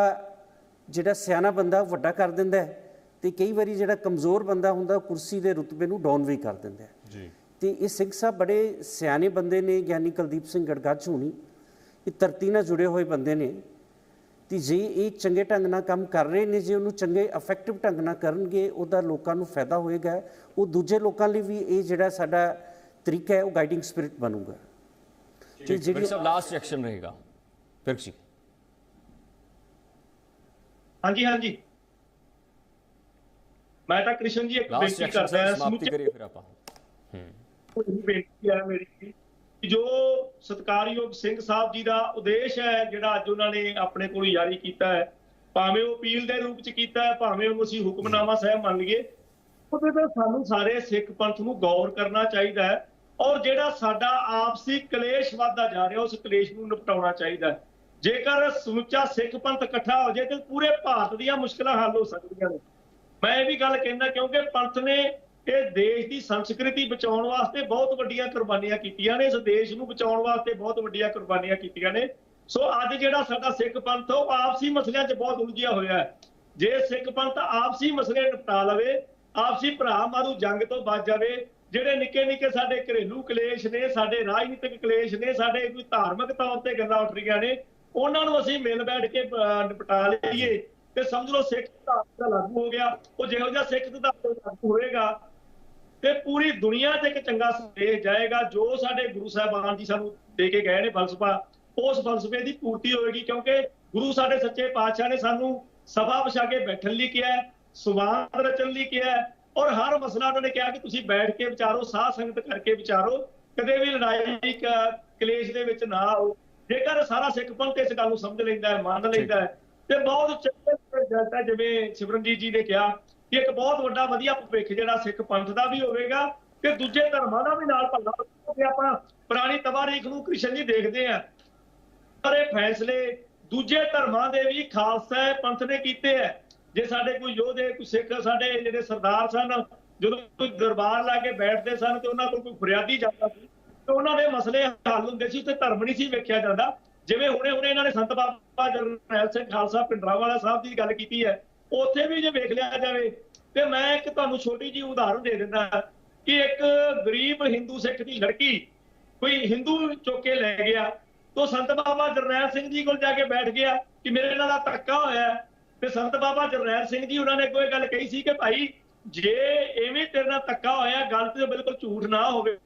ਜਿਹੜਾ ਸਿਆਣਾ ਬੰਦਾ ਵੱਡਾ ਕਰ ਦਿੰਦਾ ਹੈ ਤੇ ਕਈ ਵਾਰੀ ਜਿਹੜਾ ਕਮਜ਼ੋਰ ਬੰਦਾ ਹੁੰਦਾ ਕੁਰਸੀ ਦੇ ਰੁਤਬੇ ਨੂੰ ਡਾਊਨ ਵੀ ਕਰ ਦਿੰਦਾ ਹੈ। ਜੀ। ਤੇ ਇਹ ਸਿੰਘ ਸਾਹਿਬ ਬੜੇ ਸਿਆਣੇ ਬੰਦੇ ਨੇ ਗਿਆਨੀ ਕੁਲਦੀਪ ਸਿੰਘ ਗੜਗੱਜ ਹੋਣੀ ਇਹ ਧਰਤੀ ਨਾਲ ਜੁੜੇ ਹੋਏ ਬੰਦੇ ਨੇ। ਤੇ ਜੇ ਇਹ ਚੰਗੇ ਢੰਗ ਨਾਲ ਕੰਮ ਕਰ ਰਹੇ ਨੇ ਜੇ ਉਹਨੂੰ ਚੰਗੇ ਇਫੈਕਟਿਵ ਢੰਗ ਨਾਲ ਕਰਨਗੇ ਉਹਦਾ ਲੋਕਾਂ ਨੂੰ ਫਾਇਦਾ ਹੋਏਗਾ। ਉਹ ਦੂਜੇ ਲੋਕਾਂ ਲਈ ਵੀ ਇਹ ਜਿਹੜਾ ਸਾਡਾ ਤਰੀਕਾ ਹੈ ਉਹ ਗਾਈਡਿੰਗ ਸਪਿਰਿਟ ਬਣੂਗਾ। ਤੇ ਜਿਹੜੀ ਸਭ ਲਾਸਟ ਐਕਸ਼ਨ ਰਹੇਗਾ। ਫਿਰ ਜੀ ਹਾਂਜੀ ਹਾਂਜੀ। ਮੈਂ ਤਾਂ ਕ੍ਰਿਸ਼ਨ ਜੀ ਇੱਕ ਬੇਨਤੀ ਕਰਦਾ ਹਾਂ ਸਮਾਪਤੀ ਸਮੁੱਚੇ ਕਰੀਏ ਫਿਰ ਆਪਾਂ। ਕੋਈ ਬੇਨਤੀ ਹੈ ਮੇਰੀ ਜੋ ਸਤਕਾਰਯੋਗ ਸਿੰਘ ਸਾਹਿਬ ਜੀ ਦਾ ਉਦੇਸ਼ ਹੈ, ਜਿਹੜਾ ਅੱਜ ਉਹਨਾਂ ਨੇ ਆਪਣੇ ਕੋਲ ਜਾਰੀ ਕੀਤਾ ਹੈ, ਭਾਵੇਂ ਉਹ ਅਪੀਲ ਦੇ ਰੂਪ ਚ ਕੀਤਾ ਹੈ, ਭਾਵੇਂ ਉਹਨੂੰ ਅਸੀਂ ਹੁਕਮਨਾਮਾ ਸਾਹਿਬ ਮੰਨ ਲਈਏ, ਉਹਦੇ ਤੇ ਸਾਨੂੰ ਸਾਰੇ ਸਿੱਖ ਪੰਥ ਨੂੰ ਗੌਰ ਕਰਨਾ ਚਾਹੀਦਾ ਹੈ ਔਰ ਜਿਹੜਾ ਸਾਡਾ ਆਪਸੀ ਕਲੇਸ਼ ਵੱਧਦਾ ਜਾ ਰਿਹਾ, ਉਸ ਕਲੇਸ਼ ਨੂੰ ਨਿਪਟਾਉਣਾ ਚਾਹੀਦਾ ਹੈ। ਜੇਕਰ ਸਮੁੱਚਾ ਸਿੱਖ ਪੰਥ ਇਕੱਠਾ ਹੋ ਜਾਏ, ਤੇ ਪੂਰੇ ਭਾਰਤ ਦੀਆਂ ਮੁਸ਼ਕਲਾਂ ਹੱਲ ਹੋ ਸਕਦੀਆਂ ਨੇ। ਮੈਂ ਇਹ ਵੀ ਗੱਲ ਕਹਿੰਦਾ, ਕਿਉਂਕਿ ਪੰਥ ਨੇ ਇਹ ਦੇਸ਼ ਦੀ ਸੰਸਕ੍ਰਿਤੀ ਬਚਾਉਣ ਵਾਸਤੇ ਬਹੁਤ ਵੱਡੀਆਂ ਕੁਰਬਾਨੀਆਂ ਕੀਤੀਆਂ ਨੇ ਇਸ ਦੇਸ਼ ਨੂੰ ਬਚਾਉਣ ਵਾਸਤੇ ਬਹੁਤ ਵੱਡੀਆਂ ਕੁਰਬਾਨੀਆਂ ਕੀਤੀਆਂ ਨੇ। ਸੋ ਅੱਜ ਜਿਹੜਾ ਸਾਡਾ ਸਿੱਖ ਪੰਥ ਉਹ ਆਪਸੀ ਮਸਲਿਆਂ 'ਚ ਬਹੁਤ ਉਲਝਿਆ ਹੋਇਆ ਹੈ। ਜੇ ਸਿੱਖ ਪੰਥ ਆਪਸੀ ਮਸਲੇ ਨਿਪਟਾ ਲਵੇ ਆਪਸੀ ਭਰਾ ਮਾਰੂ ਜੰਗ ਤੋਂ ਬਚ ਜਾਵੇ ਜਿਹੜੇ ਨਿੱਕੇ ਨਿੱਕੇ ਸਾਡੇ ਘਰੇਲੂ ਕਲੇਸ਼ ਨੇ ਸਾਡੇ ਰਾਜਨੀਤਿਕ ਕਲੇਸ਼ ਨੇ ਸਾਡੇ ਕੋਈ ਧਾਰਮਿਕ ਤੌਰ ਤੇ ਗੱਲਾਂ ਉੱਠ ਰਹੀਆਂ ਨੇ ਉਹਨਾਂ ਨੂੰ ਅਸੀਂ ਮਿਲ ਬੈਠ ਕੇ ਅਹ, ਨਿਪਟਾ ਲਈਏ। ਤੇ ਸਮਝ ਲਓ ਸਿੱਖ ਧਰਮ ਦਾ ਲਾਗੂ ਹੋ ਗਿਆ ਉਹ ਜਿਹੋ ਜਿਹਾ ਸਿੱਖ ਧਰਮ ਲਾਗੂ ਹੋਏਗਾ ਤੇ ਪੂਰੀ ਦੁਨੀਆ ਤੇ ਇੱਕ ਚੰਗਾ ਸੰਦੇਸ਼ ਜਾਏਗਾ ਜੋ ਸਾਡੇ ਗੁਰੂ ਸਾਹਿਬਾਨ ਜੀ ਸਾਨੂੰ ਦੇ ਕੇ ਗਏ ਨੇ ਫਲਸਫਾ ਉਸ ਫਲਸਫੇ ਦੀ ਪੂਰਤੀ ਹੋਏਗੀ ਕਿਉਂਕਿ ਗੁਰੂ ਸਾਡੇ ਸੱਚੇ ਪਾਤਸ਼ਾਹ ਨੇ ਸਾਨੂੰ ਸਭਾ ਵਿਛਾ ਕੇ ਬੈਠਣ ਲਈ ਕਿਹਾ ਹੈ, ਸੰਵਾਦ ਰਚਣ ਲਈ ਕਿਹਾ ਹੈ ਔਰ ਹਰ ਮਸਲਾ ਉਹਨਾਂ ਨੇ ਕਿਹਾ ਕਿ ਤੁਸੀਂ ਬੈਠ ਕੇ ਵਿਚਾਰੋ ਸਾਧ ਸੰਗਤ ਕਰਕੇ ਵਿਚਾਰੋ ਕਦੇ ਵੀ ਲੜਾਈ ਕਲੇਸ਼ ਦੇ ਵਿੱਚ ਨਾ ਆਓ ਜੇਕਰ ਸਾਰਾ ਸਿੱਖ ਪੰਥ ਇਸ ਗੱਲ ਨੂੰ ਸਮਝ ਲੈਂਦਾ ਹੈ ਮੰਨ ਲੈਂਦਾ ਹੈ ਤੇ ਬਹੁਤ ਚੰਗੇ ਰਿਜ਼ਲਟ ਹੈ ਜਿਵੇਂ ਸਿਮਰਨਜੀਤ ਜੀ ਨੇ ਕਿਹਾ ਕਿ ਇੱਕ ਬਹੁਤ ਵੱਡਾ ਵਧੀਆ ਭਵਿੱਖ ਜਿਹੜਾ ਸਿੱਖ ਪੰਥ ਦਾ ਵੀ ਹੋਵੇਗਾ ਤੇ ਦੂਜੇ ਧਰਮਾਂ ਦਾ ਵੀ ਨਾਲ ਭਲਾ ਤੇ ਆਪਾਂ ਪੁਰਾਣੀ ਤਵਾਰੀਖ ਨੂੰ ਕ੍ਰਿਸ਼ਨ ਜੀ ਦੇਖਦੇ ਆ। ਸਾਰੇ ਫੈਸਲੇ ਦੂਜੇ ਧਰਮਾਂ ਦੇ ਵੀ ਖਾਲਸਾ ਪੰਥ ਨੇ ਕੀਤੇ ਐ ਜੇ ਸਾਡੇ ਕੋਈ ਯੋਧੇ, ਕੋਈ ਸਿੱਖ, ਸਾਡੇ ਜਿਹੜੇ ਸਰਦਾਰ ਸਨ, ਜਦੋਂ ਕੋਈ ਦਰਬਾਰ ਲਾ ਕੇ ਬੈਠਦੇ ਸਨ ਤੇ ਉਹਨਾਂ ਕੋਲ ਕੋਈ ਫਰਿਆਦੀ ਜਾਂਦਾ ਸੀ, ਤੇ ਉਹਨਾਂ ਦੇ ਮਸਲੇ ਹੱਲ ਹੁੰਦੇ ਸੀ ਤੇ ਧਰਮ ਨਹੀਂ ਸੀ ਵੇਖਿਆ ਜਾਂਦਾ। ਜਿਵੇਂ ਹੁਣੇ ਹੁਣੇ ਇਹਨਾਂ ਨੇ ਸੰਤ ਬਾਬਾ ਜਰਨੈਲ ਸਿੰਘ ਖਾਲਸਾ ਪਿੰਡਰਾਵਾਲਾ ਸਾਹਿਬ ਦੀ ਗੱਲ ਕੀਤੀ ਹੈ ਉੱਥੇ ਵੀ ਜੇ ਵੇਖ ਲਿਆ ਜਾਵੇ ਤੇ ਮੈਂ ਇੱਕ ਤੁਹਾਨੂੰ ਛੋਟੀ ਜੀ ਉਦਾਹਰਣ ਦੇ ਦਿੰਦਾ ਕਿ ਇੱਕ ਗਰੀਬ ਹਿੰਦੂ ਸਿੱਖ ਦੀ ਲੜਕੀ ਕੋਈ ਹਿੰਦੂ ਚੁੱਕ ਕੇ ਲੈ ਗਿਆ ਤੋ ਸੰਤ ਬਾਬਾ ਜਰਨੈਲ ਸਿੰਘ ਜੀ ਕੋਲ ਜਾ ਕੇ ਬੈਠ ਗਿਆ ਕਿ ਮੇਰੇ ਨਾਲ ਦਾ ਧੱਕਾ ਹੋਇਆ। ਤੇ ਸੰਤ ਬਾਬਾ ਜਰਨੈਲ ਸਿੰਘ ਜੀ ਉਹਨਾਂ ਨੇ ਕੋਈ ਗੱਲ ਕਹੀ ਸੀ ਕਿ ਭਾਈ ਜੇ ਐਵੇਂ ਤੇਰੇ ਨਾਲ ਧੱਕਾ ਹੋਇਆ ਗੱਲ ਤੇ ਬਿਲਕੁਲ ਝੂਠ ਨਾ ਹੋਵੇ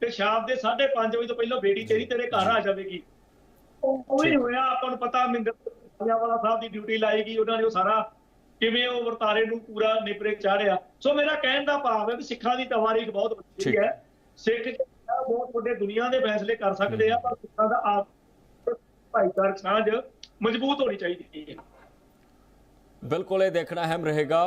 ਤੇ ਸ਼ਾਮ ਦੇ 5:30 ਵਜੇ ਤੋਂ ਪਹਿਲਾਂ ਬੇਟੀ ਤੇਰੀ ਤੇਰੇ ਘਰ ਆ ਜਾਵੇਗੀ ਉਹ ਹੀ ਹੋਇਆ ਆਪਾਂ ਨੂੰ ਪਤਾ ਮਿੰਦਰ ਵਾਲਾ ਸਾਹਿਬ ਦੀ ਡਿਊਟੀ ਲਾਈ ਗਈ ਉਹਨਾਂ ਨੇ ਉਹ ਸਾਰਾ ਕਿਵੇਂ ਉਹ ਵਰਤਾਰੇ ਨੂੰ ਪੂਰਾ ਨਿਪਰੇ ਚਾੜਿਆ ਸੋ ਮੇਰਾ ਕਹਿਣ ਦਾ ਭਾਵ ਹੈ ਕਿ ਸਿੱਖਾਂ ਦੀ ਤਵਾਰੀਖ ਬਹੁਤ ਵੱਡੀ। ਹੈ। ਸਿੱਖ ਬਹੁਤ ਵੱਡੇ ਦੁਨੀਆ ਦੇ ਫੈਸਲੇ ਕਰ ਸਕਦੇ ਆ ਪਰ ਸਿੱਖਾਂ ਦਾ ਆਪ ਭਾਈਚਾਰਕ ਸਾਂਝ ਮਜ਼ਬੂਤ ਹੋਣੀ ਚਾਹੀਦੀ ਹੈ। ਬਿਲਕੁਲ ਇਹ ਦੇਖਣਾ ਅਹਿਮ ਰਹੇਗਾ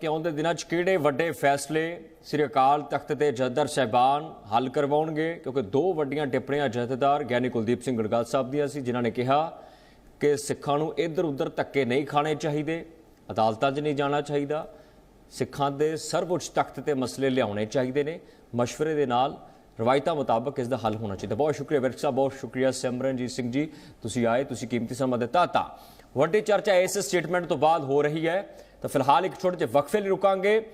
ਕਿ ਆਉਂਦੇ ਦਿਨਾਂ 'ਚ ਕਿਹੜੇ ਵੱਡੇ ਫੈਸਲੇ ਸ੍ਰੀ ਅਕਾਲ ਤਖਤ ਦੇ ਜਥੇਦਾਰ ਸਹਿਬਾਨ ਹੱਲ ਕਰਵਾਉਣਗੇ ਕਿਉਂਕਿ ਦੋ ਵੱਡੀਆਂ ਟਿੱਪਣੀਆਂ ਜਥੇਦਾਰ ਗਿਆਨੀ ਕੁਲਦੀਪ ਸਿੰਘ ਗੜਗਾਲ ਸਾਹਿਬ ਦੀਆਂ ਸੀ ਜਿਨ੍ਹਾਂ ਨੇ ਕਿਹਾ ਕਿ ਸਿੱਖਾਂ ਨੂੰ ਇੱਧਰ ਉੱਧਰ ਧੱਕੇ ਨਹੀਂ ਖਾਣੇ ਚਾਹੀਦੇ। ਅਦਾਲਤਾਂ 'ਚ ਨਹੀਂ ਜਾਣਾ ਚਾਹੀਦਾ। ਸਿੱਖਾਂ ਦੇ ਸਰਵਉੱਚ ਤਖਤ ਤੇ ਮਸਲੇ ਲਿਆਉਣੇ ਚਾਹੀਦੇ ਨੇ। ਮਸ਼ਵਰੇ ਦੇ ਨਾਲ ਰਵਾਇਤਾਂ ਮੁਤਾਬਕ ਇਸ ਦਾ ਹੱਲ ਹੋਣਾ ਚਾਹੀਦਾ। ਬਹੁਤ ਸ਼ੁਕਰੀਆ ਵਿਰਕ ਸਾਹਿਬ, ਬਹੁਤ ਸ਼ੁਕਰੀਆ ਸਿਮਰਨਜੀਤ ਸਿੰਘ ਜੀ। ਤੁਸੀਂ ਆਏ, ਤੁਸੀਂ ਕੀਮਤੀ ਸਮਾਂ ਦਿੱਤਾ ਤਾਂ ਵੱਡੀ ਚਰਚਾ ਇਸ ਸਟੇਟਮੈਂਟ ਤੋਂ ਬਾਅਦ ਹੋ ਰਹੀ ਹੈ। ਤਾਂ ਫਿਲਹਾਲ ਇੱਕ ਛੋਟੇ ਜਿਹੇ ਵਕਫੇ ਲਈ ਰੁਕਾਂਗੇ।